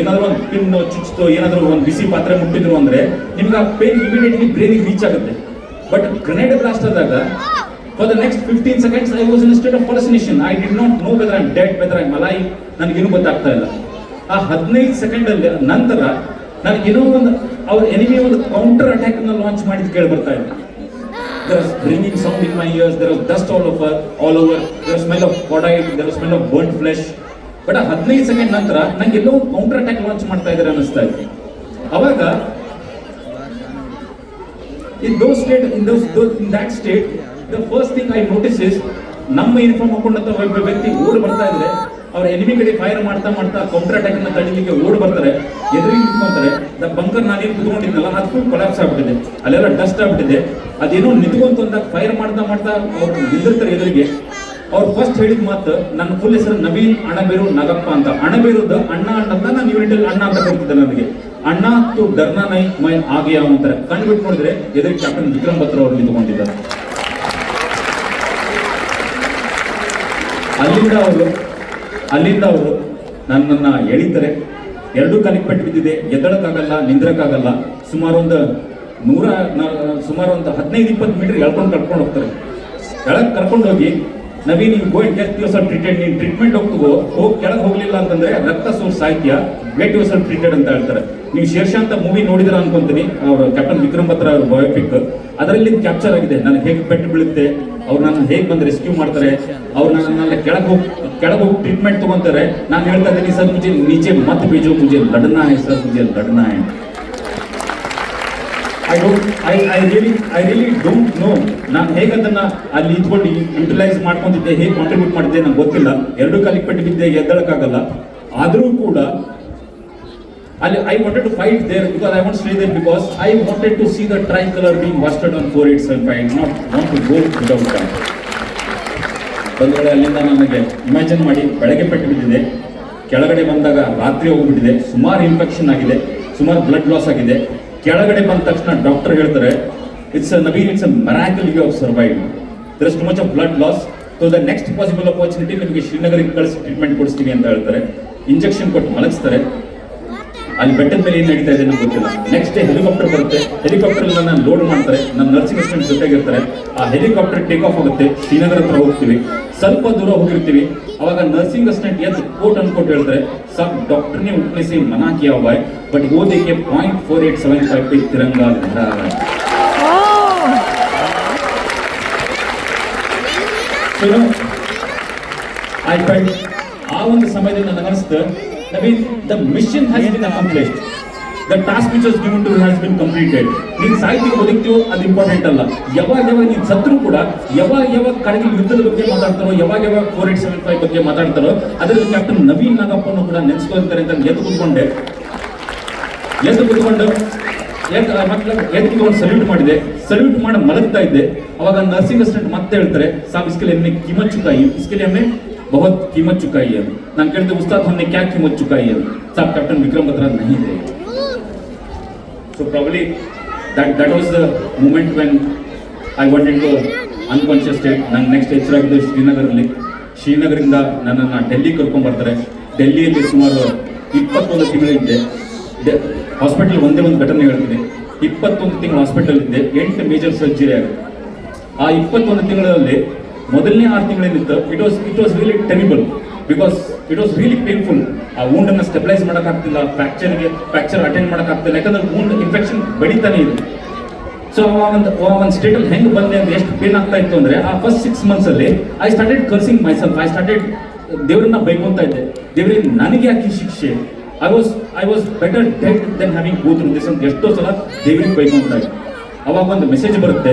ಏನಾದರೂ ಒಂದು ಪಿನ್ ಚುಚ್ಚಿತು ಏನಾದರೂ ಒಂದು ಬಿಸಿ ಪಾತ್ರೆ ಮುಟ್ಟಿದ್ರು ಅಂದ್ರೆ ನಿಮ್ಗೆ ಆ ಪೇನ್ ಇಮಿಡಿಯೇಟ್ಲಿ ಬ್ರೈನಿಗೆ ರೀಚ್ ಆಗುತ್ತೆ. ಬಟ್ ಗ್ರೆನೇಡ್ ಬ್ಲಾಸ್ಟ್ ಆದಾಗ for the next fifteen seconds I was in state of personation I did not know whether I dead whether I alive ನನಗೇನು ಗೊತ್ತಾಗ್ತಾ ಇಲ್ಲ. ಆ ಹದಿನೈದು ಸೆಕೆಂಡಲ್ಲಿ ನಂತರ ಏನೋ ಒಂದು ಅವ್ರ ಎನಿಮಿ ಒಂದು ಕೌಂಟರ್ ಅಟ್ಯಾಕ್ ಲಾಂಚ್ ಮಾಡಿದ್ ಕೇಳಿ ಬರ್ತಾ ಇದೆ. There was bringing sound in my ears, there was dust all over, all over there smell of of there smell of burnt flesh. But ಹದಿನೈದು ಸೆಕೆಂಡ್ ನಂತರ ನಂಗೆ ಎಲ್ಲೋ ಒಂದು ಕೌಂಟರ್ ಅಟ್ಯಾಕ್ ಲಾಂಚ್ ಮಾಡ್ತಾ ಇದ್ದಾರೆ ಅನಿಸ್ತಾ ಇತ್ತು ಅವಾಗ in those state in those in that state the first thing I notice is ನಮ್ಮ ಯೂನಿಫಾರ್ಮ್ ಹಾಕೊಂಡಂತ ಒಬ್ಬ ವ್ಯಕ್ತಿ ಓಡ್ ಬರ್ತಾ ಇದ್ರೆ, ಅವ್ರ ಎನಿಮಿ ಕಡೆ ಫೈರ್ ಮಾಡ್ತಾ ಮಾಡ್ತಾ ಕೌಂಟರ್ ಅಟ್ಯಾಕ್ ಅನ್ನ ತಡಿಲಿಕ್ಕೆ ಓಡ್ ಬರ್ತಾರೆ ಎದುರಿಗೆ ನಿಂತ್ಕೊಂತಾರೆ ದ ಬಂಕರ್ ನಾನೇನು ಕುತ್ಕೊಂಡಿದ್ನಲ್ಲ, ಅದು ಫುಲ್ ಕೊಲಾಪ್ಸ್ ಆಗ್ಬಿಟ್ಟಿದೆ. ಅಲ್ಲೆಲ್ಲ ಡಸ್ಟ್ ಆಗ್ಬಿಟ್ಟಿದೆ. ಅದೇನೋ ನಿಂತ್ಕೊಂತ ಫೈರ್ ಮಾಡ್ತಾ ಮಾಡ್ತಾ ಅವ್ರು ನಿಂದಿರ್ತಾರೆ ಎದುರಿಗೆ. ಅವ್ರು ಫಸ್ಟ್ ಹೇಳಿದ ಮಾತು, ನನ್ನ ಫುಲ್ ಹೆಸರು ನವೀನ್ ಅಣಬೇರು ನಾಗಪ್ಪ ಅಂತ. ಅಣಬೇರುದ ಅಣ್ಣ ಅಂತ ನಾನು ಯೂನಿಟ್ ಅಣ್ಣ ಅಂತ ಕರಿತಿದ್ದೆ ನನಗೆ. ಅಣ್ಣ ತು ಡರ್ನಾ ನೈ ಮೈ ಆಗಿ ಅಂತಾರೆ. ಕಣ್ಣು ಬಿಟ್ಟು ನೋಡಿದ್ರೆ ಎದುರು ಕ್ಯಾಪ್ಟನ್ ವಿಕ್ರಮ್ ಬತ್ರ ಅವರು ನಿಂತ್ಕೊಂಡಿದ್ದಾರೆ. ಅಲ್ಲಿಂದ ಅವರು ಅಲ್ಲಿಂದ ಅವರು ನನ್ನನ್ನು ಎಳಿತಾರೆ. ಎರಡೂ ಪೆಟ್ಟು ಬಿದ್ದಿದೆ. ಎದ್ದಳಕ್ಕಾಗಲ್ಲ, ನಿಂದ್ರಕ್ಕಾಗಲ್ಲ. ಸುಮಾರು ಒಂದು ನೂರ ಸುಮಾರು ಒಂದು ಹದಿನೈದು, ಇಪ್ಪತ್ತು ಮೀಟರ್ ಎಳ್ಕೊಂಡು ಕರ್ಕೊಂಡು ಹೋಗ್ತಾರೆ. ಕೆಳಗೆ ಕರ್ಕೊಂಡು ಹೋಗಿ ನವೀನ್ ನೀವು ಗೋ ಎಷ್ಟು ದಿವಸ ಟ್ರೀಟೆಡ್ ನೀನು ಟ್ರೀಟ್ಮೆಂಟ್ ಹೋಗ್ತಗೋ ಹೋಗಿ ಕೆಳಗೆ ಹೋಗ್ಲಿಲ್ಲ ಅಂತಂದ್ರೆ ರಕ್ತ ಸೋರ್ಸ್ ಸಾಹಿತ್ಯ ಗೆಟ್ ಯುವರ್ ಟ್ರೀಟೆಡ್ ಅಂತ ಹೇಳ್ತಾರೆ. ನೀವು ಶೇರ್ಷಾ ಅಂತ ಮೂವಿ ನೋಡಿದ್ರ ಅನ್ಕೊಂತೀನಿ, ಅವ್ರ ಕ್ಯಾಪ್ಟನ್ ವಿಕ್ರಮ್ ಭತ್ರ ಅವ್ರ ಬಯೋಪಿಕ್ ಅದರಲ್ಲಿ ಕ್ಯಾಪ್ಚರ್ ಆಗಿದೆ. ನನಗೆ ಹೇಗೆ ಪೆಟ್ಟು ಬೀಳುತ್ತೆ, ಅವ್ರು ನನ್ನ ಹೇಗೆ ಬಂದು ರೆಸ್ಕ್ಯೂ ಮಾಡ್ತಾರೆ, ಅವ್ರು ನನ್ನ ಕೆಳಗೆ ಹೋಗಿ ಕೆಳಗೆ ಹೋಗಿ ಟ್ರೀಟ್ಮೆಂಟ್ ತಗೊಂತಾರೆ. ನಾನು ಹೇಳ್ತಾ ಇದ್ದೀನಿ, ಸರ್ ಮುಜೆ ನೀಚೆ ಮತ್ ಬೀಜೋ ಮುಜೆ ಲಡನಾ ಸರ್ ಮುಜೆ ಲಡನಾ high I don't I I really I really don't know ನಾನು ಹೇಗೆ ಅದನ್ನು ಅಲ್ಲಿ ಇದ್ಕೊಂಡು ಯುಟಿಲೈಸ್ ಮಾಡ್ಕೊಂಡಿದ್ದೆ, ಹೇಗೆ ಕಾಂಟ್ರಿಬ್ಯೂಟ್ ಮಾಡಿದ್ದೆ ನಂಗೆ ಗೊತ್ತಿಲ್ಲ. ಎರಡು ಕಾಲಿಗೆ ಪೆಟ್ಟು ಬಿದ್ದೆ, ಎದ್ದಳಕ್ಕಾಗಲ್ಲ. ಆದರೂ ಕೂಡ ಅಲ್ಲಿ I wanted to fight there because I want stay there because I wanted to see the tricolour being hoisted on four eight seven five not want to go without that ವೇಳೆ ಅಲ್ಲಿಂದ ನನಗೆ ಇಮ್ಯಾಜಿನ್ ಮಾಡಿ ಬೆಳಗ್ಗೆ ಪೆಟ್ಟು ಬಿದ್ದಿದೆ. ಕೆಳಗಡೆ ಬಂದಾಗ ರಾತ್ರಿ ಹೋಗ್ಬಿಟ್ಟಿದೆ. ಸುಮಾರು ಇನ್ಫೆಕ್ಷನ್ ಆಗಿದೆ. ಸುಮಾರು ಬ್ಲಡ್ ಲಾಸ್ ಆಗಿದೆ. ಕೆಳಗಡೆ ಬಂದ ತಕ್ಷಣ ಡಾಕ್ಟರ್ ಹೇಳ್ತಾರೆ it's Naveen it's a you of survive there is too much of blood loss so the next possible opportunity ನಿಮಗೆ ಶ್ರೀನಗರಿಗೆ ಕಳಿಸಿ ಟ್ರೀಟ್ಮೆಂಟ್ ಕೊಡಿಸ್ತೀನಿ ಅಂತ ಹೇಳ್ತಾರೆ. ಇಂಜೆಕ್ಷನ್ ಕೊಟ್ಟು ಮಲಗಿಸ್ತಾರೆ. ಅಲ್ಲಿ ಬೆಟ್ಟದ ಮೇಲೆ ಏನು ನಡೀತಾ ಇದೆ ಗೊತ್ತಿಲ್ಲ. ನೆಕ್ಸ್ಟ್ ಡೇ ಹೆಲಿಕಾಪ್ಟರ್ ಬರುತ್ತೆ. ಹೆಲಿಕಾಪ್ಟರ್ ನಾನು ಲೋಡ್ ಮಾಡ್ತಾರೆ. ನಮ್ಮ ನರ್ಸಿಂಗ್ ಅಸಿಸ್ಟೆಂಟ್ ಜೊತೆಗಿರ್ತಾರೆ. ಆ ಹೆಲಿಕಾಪ್ಟರ್ ಟೇಕ್ ಆಫ್ ಆಗುತ್ತೆ. ಶ್ರೀನಗರ ಹತ್ರ ಹೋಗ್ತೀವಿ. ಸ್ವಲ್ಪ ದೂರ ಹೋಗಿರ್ತೀವಿ. ಅವಾಗ ನರ್ಸಿಂಗ್ ಅಸಿಸ್ಟೆಂಟ್ ಎದ್ದು ಕೋಟ್ ಅನ್ಕೋಟ್ ಹೇಳ್ತಾರೆ ಸಬ್ ಡಾಕ್ಟರ್ನೇ ಉಪ್ಪಿಸಿ ಮನಾಕಿ ಕಿಯಾ ಬಾಯ್ but ಓದಿಕೆ point four eight seven five P Tiranga I ಆ ಒಂದು ಸಮಯದಲ್ಲಿ ನನಗನ್ನಿಸ್ತು That means the mission has been accomplished. The task which was given to has been completed ನೀನು ಸಾಹಿತ್ಯ ಬದುಕ್ತೀವೋ ಅದು ಇಂಪಾರ್ಟೆಂಟ್ ಅಲ್ಲ. ಯಾವಾಗ ಯಾವಾಗ ನೀನು ಸತ್ರು ಕೂಡ ಯಾವಾಗ ಯಾವಾಗ ಕಡೆಗೆ ಯುದ್ಧದ ಬಗ್ಗೆ ಮಾತಾಡ್ತಾರೋ, ಯಾವಾಗ ಯಾವಾಗ ಫೋರ್ ಏಟ್ ಸೆವೆನ್ ಫೈವ್ ಬಗ್ಗೆ ಮಾತಾಡ್ತಾರೋ, ಅದರಲ್ಲಿ ಕ್ಯಾಪ್ಟನ್ ನವೀನ್ ನಾಗಪ್ಪನ್ನು ಕೂಡ ನೆನೆಸ್ಕೊಂತಾರೆ ಅಂತ ಎದ್ದು ಕೂತ್ಕೊಂಡೆ. ಎದ್ದು ಕೂತ್ಕೊಂಡು ಎದ್ದು ಒಂದು ಸಲ್ಯೂಟ್ ಮಾಡಿದೆ. ಸಲ್ಯೂಟ್ ಮಾಡಿ ಮಲಗ್ತಾ ಇದ್ದೆ. ಅವಾಗ ನರ್ಸಿಂಗ್ ಅಸಿಸ್ಟೆಂಟ್ ಮತ್ತೆ ಹೇಳ್ತಾರೆ, ಸಾಬ್, ಇಸ್ಕೆಲೆ ಎಮ್ಮೆ ಕಿಮಚುಕಾಯಿ, ಇಸ್ಕೆಲೆ ಎಮ್ಮೆ बहुत कीमत चुकाई है ನಾನು ಕೇಳಿದೆ ಉಸ್ತಾದ್ हमने क्या कीमत चुकाई है साहब कैप्टन विक्रम बत्रा नहीं थे so probably that that was the moment when I went into unconscious state ನಾನು ನೆಕ್ಸ್ಟ್ ಎಚ್ಚರಾಗಿದ್ದು ಶ್ರೀನಗರಲ್ಲಿ ಶ್ರೀನಗರಿಂದ ನನ್ನನ್ನು ಡೆಲ್ಲಿ ಕರ್ಕೊಂಡ್ ಬರ್ತಾರೆ ಡೆಲ್ಲಿಯಲ್ಲಿ ಸುಮಾರು ಇಪ್ಪತ್ತೊಂದು ತಿಂಗಳಿದ್ದೆ ಹಾಸ್ಪಿಟಲ್ ಒಂದೇ ಒಂದು ಘಟನೆ ಹೇಳ್ತೀನಿ ಇಪ್ಪತ್ತೊಂದು ತಿಂಗಳು ಹಾಸ್ಪಿಟಲ್ ಇದ್ದೆ ಎಂಟು ಮೇಜರ್ ಸರ್ಜರಿ ಆಗುತ್ತೆ ಆ ಇಪ್ಪತ್ತೊಂದು ತಿಂಗಳಲ್ಲಿ ಮೊದಲನೇ ಆರು ತಿಂಗಳೇನಿತ್ತು it was it was really terrible because it was really painful ಆ ವೂಂಡನ್ನು ಸ್ಟೆಬಿಲೈಸ್ ಮಾಡೋಕ್ಕಾಗ್ತಿಲ್ಲ ಫ್ರಾಕ್ಚರ್ಗೆ ಫ್ರಾಕ್ಚರ್ ಅಟೆಂಡ್ ಮಾಡೋಕ್ಕಾಗ್ತಿಲ್ಲ, ಯಾಕಂದ್ರೆ ವೂಂಡ್ ಇನ್ಫೆಕ್ಷನ್ ಬೆಳೀತಾನೆ ಇದೆ ಸೊ ಆ ಒಂದು ಆ ಒಂದು ಸ್ಟೇಟಲ್ಲಿ ಹೆಂಗೆ ಬಂದೆ ಅಂತ ಎಷ್ಟು ಪೇನ್ ಆಗ್ತಾ ಇತ್ತು ಅಂದ್ರೆ, ಆ ಫಸ್ಟ್ ಸಿಕ್ಸ್ ಮಂತ್ಸ್ ಅಲ್ಲಿ I started cursing myself I started ದೇವರನ್ನ ಬೈಕೊಂತ ಇದ್ದೆ. ದೇವರೇ, ನನಗೆ ಯಾಕೆ ಶಿಕ್ಷೆ? I was I was better dead than having go this ಅಂತ ಎಷ್ಟೋ ಸಲ ದೇವ್ರಿಗೆ ಬೈಕೊಂತ ಇದ್ದೆ. ಅವಾಗ ಒಂದು ಮೆಸೇಜ್ ಬರುತ್ತೆ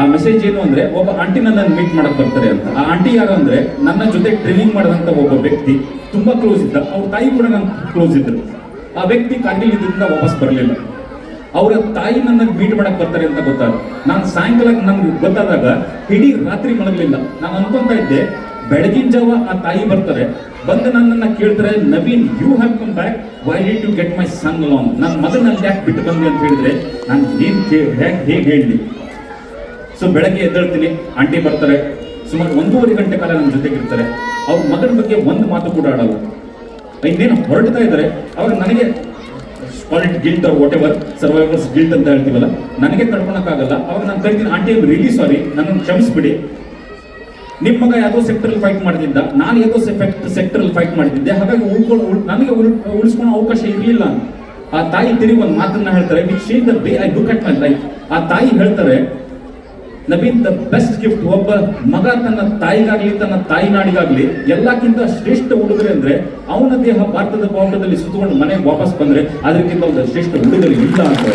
ಆ ಮೆಸೇಜ್ ಏನು ಅಂದ್ರೆ ಒಬ್ಬ ಆಂಟಿ ನನ್ನನ್ನು ಮೀಟ್ ಮಾಡಕ್ ಬರ್ತಾರೆ ಅಂತ. ಆ ಆಂಟಿ ಯಾರು ಅಂದ್ರೆ ನನ್ನ ಜೊತೆ ಟ್ರೈನಿಂಗ್ ಮಾಡಿದಂತ ಒಬ್ಬ ವ್ಯಕ್ತಿ. ತುಂಬಾ ಕ್ಲೋಸ್ ಇದ್ದ. ಅವ್ರ ತಾಯಿ ಕೂಡ ನನ್ನ ಕ್ಲೋಸ್ ಇದ್ರು. ಆ ವ್ಯಕ್ತಿ ಕಾರ್ಗಿಲ್ ಇದ್ರಿಂದ ವಾಪಸ್ ಬರಲಿಲ್ಲ. ಅವರ ತಾಯಿ ನನ್ನ ಮೀಟ್ ಮಾಡಕ್ ಬರ್ತಾರೆ ಅಂತ ಗೊತ್ತಾಗ ನಾನು ಸಾಯಂಕಾಲ ನನ್ಗೆ ಗೊತ್ತಾದಾಗ ಇಡೀ ರಾತ್ರಿ ಮಲಗಲಿಲ್ಲ. ನಾನು ಅನ್ಕೊಂತ ಇದ್ದೆ, ಬೆಳಗಿನ ಜಾವ ಆ ತಾಯಿ ಬರ್ತಾರೆ. ಬಂದು ನನ್ನನ್ನ ಕೇಳ್ತಾರೆ, Naveen you have come back why did to get my son long ನನ್ನ ಮಗನಲ್ಲಿ ಯಾಕೆ ಬಿಟ್ಟು ಬಂದೆ ಅಂತ ಹೇಳಿದ್ರೆ, ನಾನು ಏನ್ ಹೇಗೆ ಹೇಳಿ ಸೊ ಬೆಳಗ್ಗೆ ಎದ್ದೇಳ್ತೀನಿ. ಆಂಟಿ ಬರ್ತಾರೆ. ಸುಮಾರು ಒಂದೂವರೆ ಗಂಟೆ ಕಾಲ ನನ್ನ ಜೊತೆಗೆ ಇರ್ತಾರೆ. ಅವ್ರ ಮಗನ ಬಗ್ಗೆ ಒಂದು ಮಾತು ಕೂಡ ಆಡಲ್ಲ. ಇನ್ನೇನು ಹೊರಡ್ತಾ ಇದ್ದಾರೆ ಅವ್ರು ನನಗೆ ಕ್ವಾಲಿಟಿ ಗಿಲ್ಟ್ ಅವ್ರ ವಾಟ್ ಎವರ್ ಸರ್ವೈವರ್ಸ್ ಗಿಲ್ಟ್ ಅಂತ ಹೇಳ್ತೀವಲ್ಲ, ನನಗೆ ತಡ್ಕೊಳಕ್ಕಾಗಲ್ಲ. ಅವಾಗ ನಾನು ಕರಿತೀನಿ, ಆಂಟಿ ರಿಲೀಸ್ ಸಾರಿ ನನ್ನನ್ನು ಕ್ಷಮಿಸ್ಬಿಡಿ. ನಿಮ್ಮ ಮಗ ಯಾವುದೋ ಸೆಕ್ಟರ್ ಫೈಟ್ ಮಾಡ್ತಿದ್ದ. ನಾನು ಯಾವುದೋ ಸೆಕ್ಟರ್ ಫೈಟ್ ಮಾಡ್ತಿದ್ದೆ. ಹಾಗಾಗಿ ಉಳ್ಕೊಂಡು ಉಳ್- ನನಗೆ ಉಳ್- ಉಳಿಸ್ಕೊಳ್ಳೋ ಅವಕಾಶ ಇರಲಿಲ್ಲ. ಆ ತಾಯಿ ತಿರುಗಿ ಒಂದು ಮಾತನ್ನ ಹೇಳ್ತಾರೆ which sheen the bay I look at my life ಆ ತಾಯಿ ಹೇಳ್ತಾರೆ ನವೀನ್ ದ ಬೆಸ್ಟ್ ಗಿಫ್ಟ್ ಒಬ್ಬ ಮಗ ತನ್ನ ತಾಯಿಗಾಗ್ಲಿ, ತನ್ನ ತಾಯಿ ನಾಡಿಗಾಗ್ಲಿ, ಎಲ್ಲಕ್ಕಿಂತ ಶ್ರೇಷ್ಠ ಉಡುಗೊರೆ ಅಂದ್ರೆ ಅವನ ದೇಹ ಭಾರತದ ಬಾವುಟದಲ್ಲಿ ಸುತ್ತಕೊಂಡು ಮನೆಗೆ ವಾಪಸ್ ಬಂದ್ರೆ ಅದಕ್ಕಿಂತ ಒಂದು ಶ್ರೇಷ್ಠ ಉಡುಗೊರೆ ಇಲ್ಲ ಅಂತ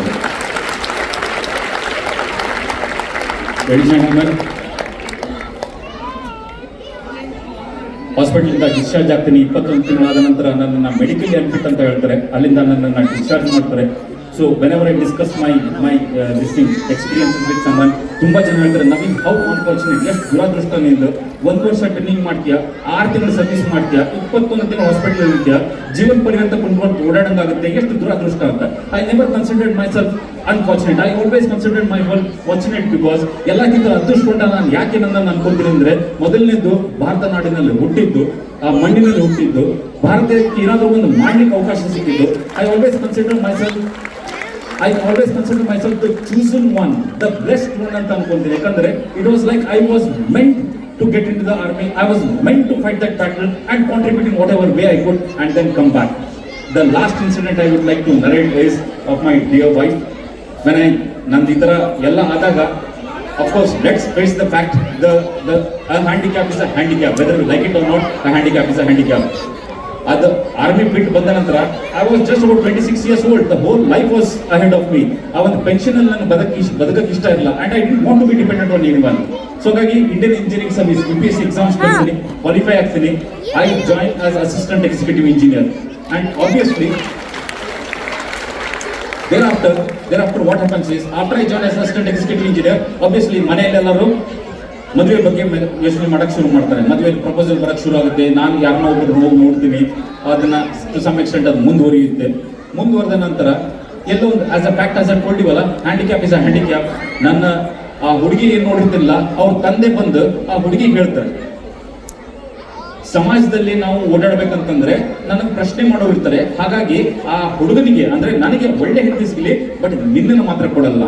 ಹಾಸ್ಪಿಟಲಿಂದ ಡಿಸ್ಚಾರ್ಜ್ ಆಗ್ತೀನಿ. ಇಪ್ಪತ್ತೊಂದು ತಿಂಗಳಾದ ನಂತರ ನನ್ನ ಮೆಡಿಕಲ್ ಅನ್ಫಿಟ್ ಅಂತ ಹೇಳ್ತಾರೆ. ಅಲ್ಲಿಂದ ನನ್ನನ್ನು ಡಿಸ್ಚಾರ್ಜ್ ಮಾಡ್ತಾರೆ. So whenever I I discuss my my this thing experience with someone ತುಂಬ ಜನ ಹೇಳ್ತಾರೆ, ನವೀನ್ ಹೌ ಅನ್ಫಾರ್ಚುನೇಟ್ ಎಷ್ಟು ದುರಾದೃಷ್ಟ ನಿಂದು ಒಂದು ವರ್ಷ ಟ್ರೈನಿಂಗ್ ಮಾಡ್ತೀಯಾ? ಆರು ತಿಂಗಳು ಸರ್ವಿಸ್ ಮಾಡ್ತೀಯಾ? ಇಪ್ಪತ್ತೊಂದು ತಿಂಗಳು ಹಾಸ್ಪಿಟಲ್ ಇರ್ತೀಯಾ? ಜೀವನ ಪರ್ಯಂತ ಕುಂತ್ಕೊಂಡು ಓಡಾಡಂಗಾಗುತ್ತೆ ಎಷ್ಟು ದುರಾದೃಷ್ಟ ಅಂತ. I never considered myself unfortunate I always considered my world fortunate because ಎಲ್ಲಕ್ಕಿಂತ ಅದೃಷ್ಟಕೊಂಡ ನಾನು ಯಾಕೆ ನನ್ನ ಅನ್ಕೊಂತೀನಿ ಮೊದಲನೇದು ಭಾರತ ನಾಡಿನಲ್ಲಿ ಹುಟ್ಟಿದ್ದು, ಆ ಮಣ್ಣಿನಲ್ಲಿ ಹುಟ್ಟಿದ್ದು, ಭಾರತಕ್ಕೆ ಏನಾದರೂ ಒಂದು ಮಾಡ್ಲಿಕ್ಕೆ ಅವಕಾಶ ಸಿಕ್ಕಿದ್ದು. I always consider myself I always consider myself the chosen one the best one ಅಂತ ಅನ್ಕೊಂತೀನಿ. ಯಾಕಂದ್ರೆ it was like I was meant to get into the army I was meant to fight that battle and contributing whatever way I could and then come back the last incident I would like to narrate is of my dear wife when I ನಂದು ಈ ಥರ ಎಲ್ಲ ಆದಾಗ of course let's face the fact the handicap is a handicap whether like it or not handicap is a handicap ಅದು army ಬಿಟ್ಟು ಬಂದ ನಂತರ I was just about twenty six years old the whole life was ahead of me ಆ ಒಂದು pension ಅಲ್ಲಿ ನನಗೆ ಬದಕ ಇಷ್ಟ ಬದುಕಕ್ಕೆ ಇಷ್ಟ ಇಲ್ಲ and I didn't want to be dependent on any one so ಹಾಗಾಗಿ Indian engineering service U P S exams ಬರ್ತೀನಿ ಕ್ವಾಲಿಫೈ ಆಗ್ತೀನಿ. I join as assistant executive engineer and obviously thereafter thereafter what happens is after i I as assistant executive engineer obviously ಮನೆಯಲ್ಲೆಲ್ಲರೂ ಮದುವೆ ಬಗ್ಗೆ ಯೋಚನೆ ಮಾಡಕ್ ಶುರು ಮಾಡ್ತಾರೆ. ಮದುವೆ ಪ್ರಪೋಸಲ್ ಬರಕ್ ಶುರು ಆಗುತ್ತೆ. ನಾನು ಯಾರನ್ನೋ ಒಬ್ಬರು ಹೋಗಿ ನೋಡ್ತೀನಿ ಅದನ್ನ ಟು ಸಮ್ ಎಕ್ಸ್ಟೆಂಟ್ ಅದು ಮುಂದುವರಿಯುತ್ತೆ. ಮುಂದುವರೆದ ನಂತರ ಎಲ್ಲೋ ಒಂದು as a fact as a ಕೊಟ್ಟಿವಲ್ಲ handicap is a handicap ನನ್ನ ಆ ಹುಡುಗಿ ಏನ್ ನೋಡಿರ್ತಿಲ್ಲ, ಅವ್ರ ತಂದೆ ಬಂದು ಆ ಹುಡುಗಿ ಹೇಳ್ತಾರೆ. ಸಮಾಜದಲ್ಲಿ ನಾವು ಓಡಾಡ್ಬೇಕಂತಂದ್ರೆ ನನಗೆ ಪ್ರಶ್ನೆ ಮಾಡೋರು ಇರ್ತಾರೆ. ಹಾಗಾಗಿ ಆ ಹುಡುಗನಿಗೆ, ಅಂದ್ರೆ ನನಗೆ ಒಳ್ಳೆ ಹೆಂಡತಿ ಸಿಗಲಿ ಬಟ್ ನಿನ್ನನ್ನು ಮಾತ್ರ ಕೊಡಲ್ಲ.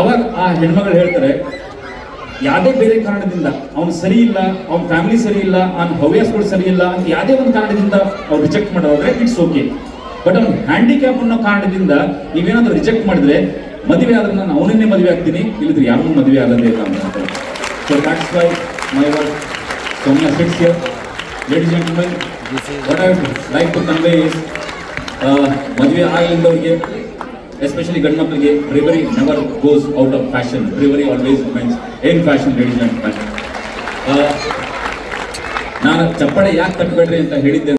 ಅವಾಗ ಆ ಹೆಣ್ಮಗಳು ಹೇಳ್ತಾರೆ ಯಾವುದೇ ಬೇರೆ ಕಾರಣದಿಂದ ಅವ್ನು ಸರಿ ಇಲ್ಲ ಅವ್ನ ಫ್ಯಾಮಿಲಿ ಸರಿ ಇಲ್ಲ ಅವ್ನ ಹವ್ಯಾಸಗಳು ಸರಿ ಇಲ್ಲ ಅಂತ ಯಾವುದೇ ಒಂದು ಕಾರಣದಿಂದ ಅವ್ರು ರಿಜೆಕ್ಟ್ ಮಾಡೋದ್ರೆ ಇಟ್ಸ್ ಓಕೆ ಬಟ್ ಅವ್ನು ಹ್ಯಾಂಡಿಕ್ಯಾಪ್ ಅನ್ನೋ ಕಾರಣದಿಂದ ನೀವೇನಾದ್ರೂ ರಿಜೆಕ್ಟ್ ಮಾಡಿದ್ರೆ ಮದುವೆ ಆದ್ರೆ ನಾನು ಅವನನ್ನೇ ಮದುವೆ ಆಗ್ತೀನಿ ಇಲ್ಲದ್ರೆ ಯಾರಿಗೂ ಮದುವೆ ಆಗೋದೇ ಇಲ್ಲ ಅಂತ so that's why my work Soumya my here. Ladies and gentlemen, I I would like to convey is, uh, ಮದುವೆ ಆಗಿಲ್ಲದವ್ರಿಗೆ ಎಸ್ಪೆಷಲಿ ಗಂಡು ಮಕ್ಕಳಿಗೆ bravery never goes out of fashion bravery always remains in fashion ladies and ನಾನು ಚಪ್ಪಳೆ ಯಾಕೆ ತಟ್ಟಬೇಡ್ರಿ ಅಂತ ಹೇಳಿದ್ದೆ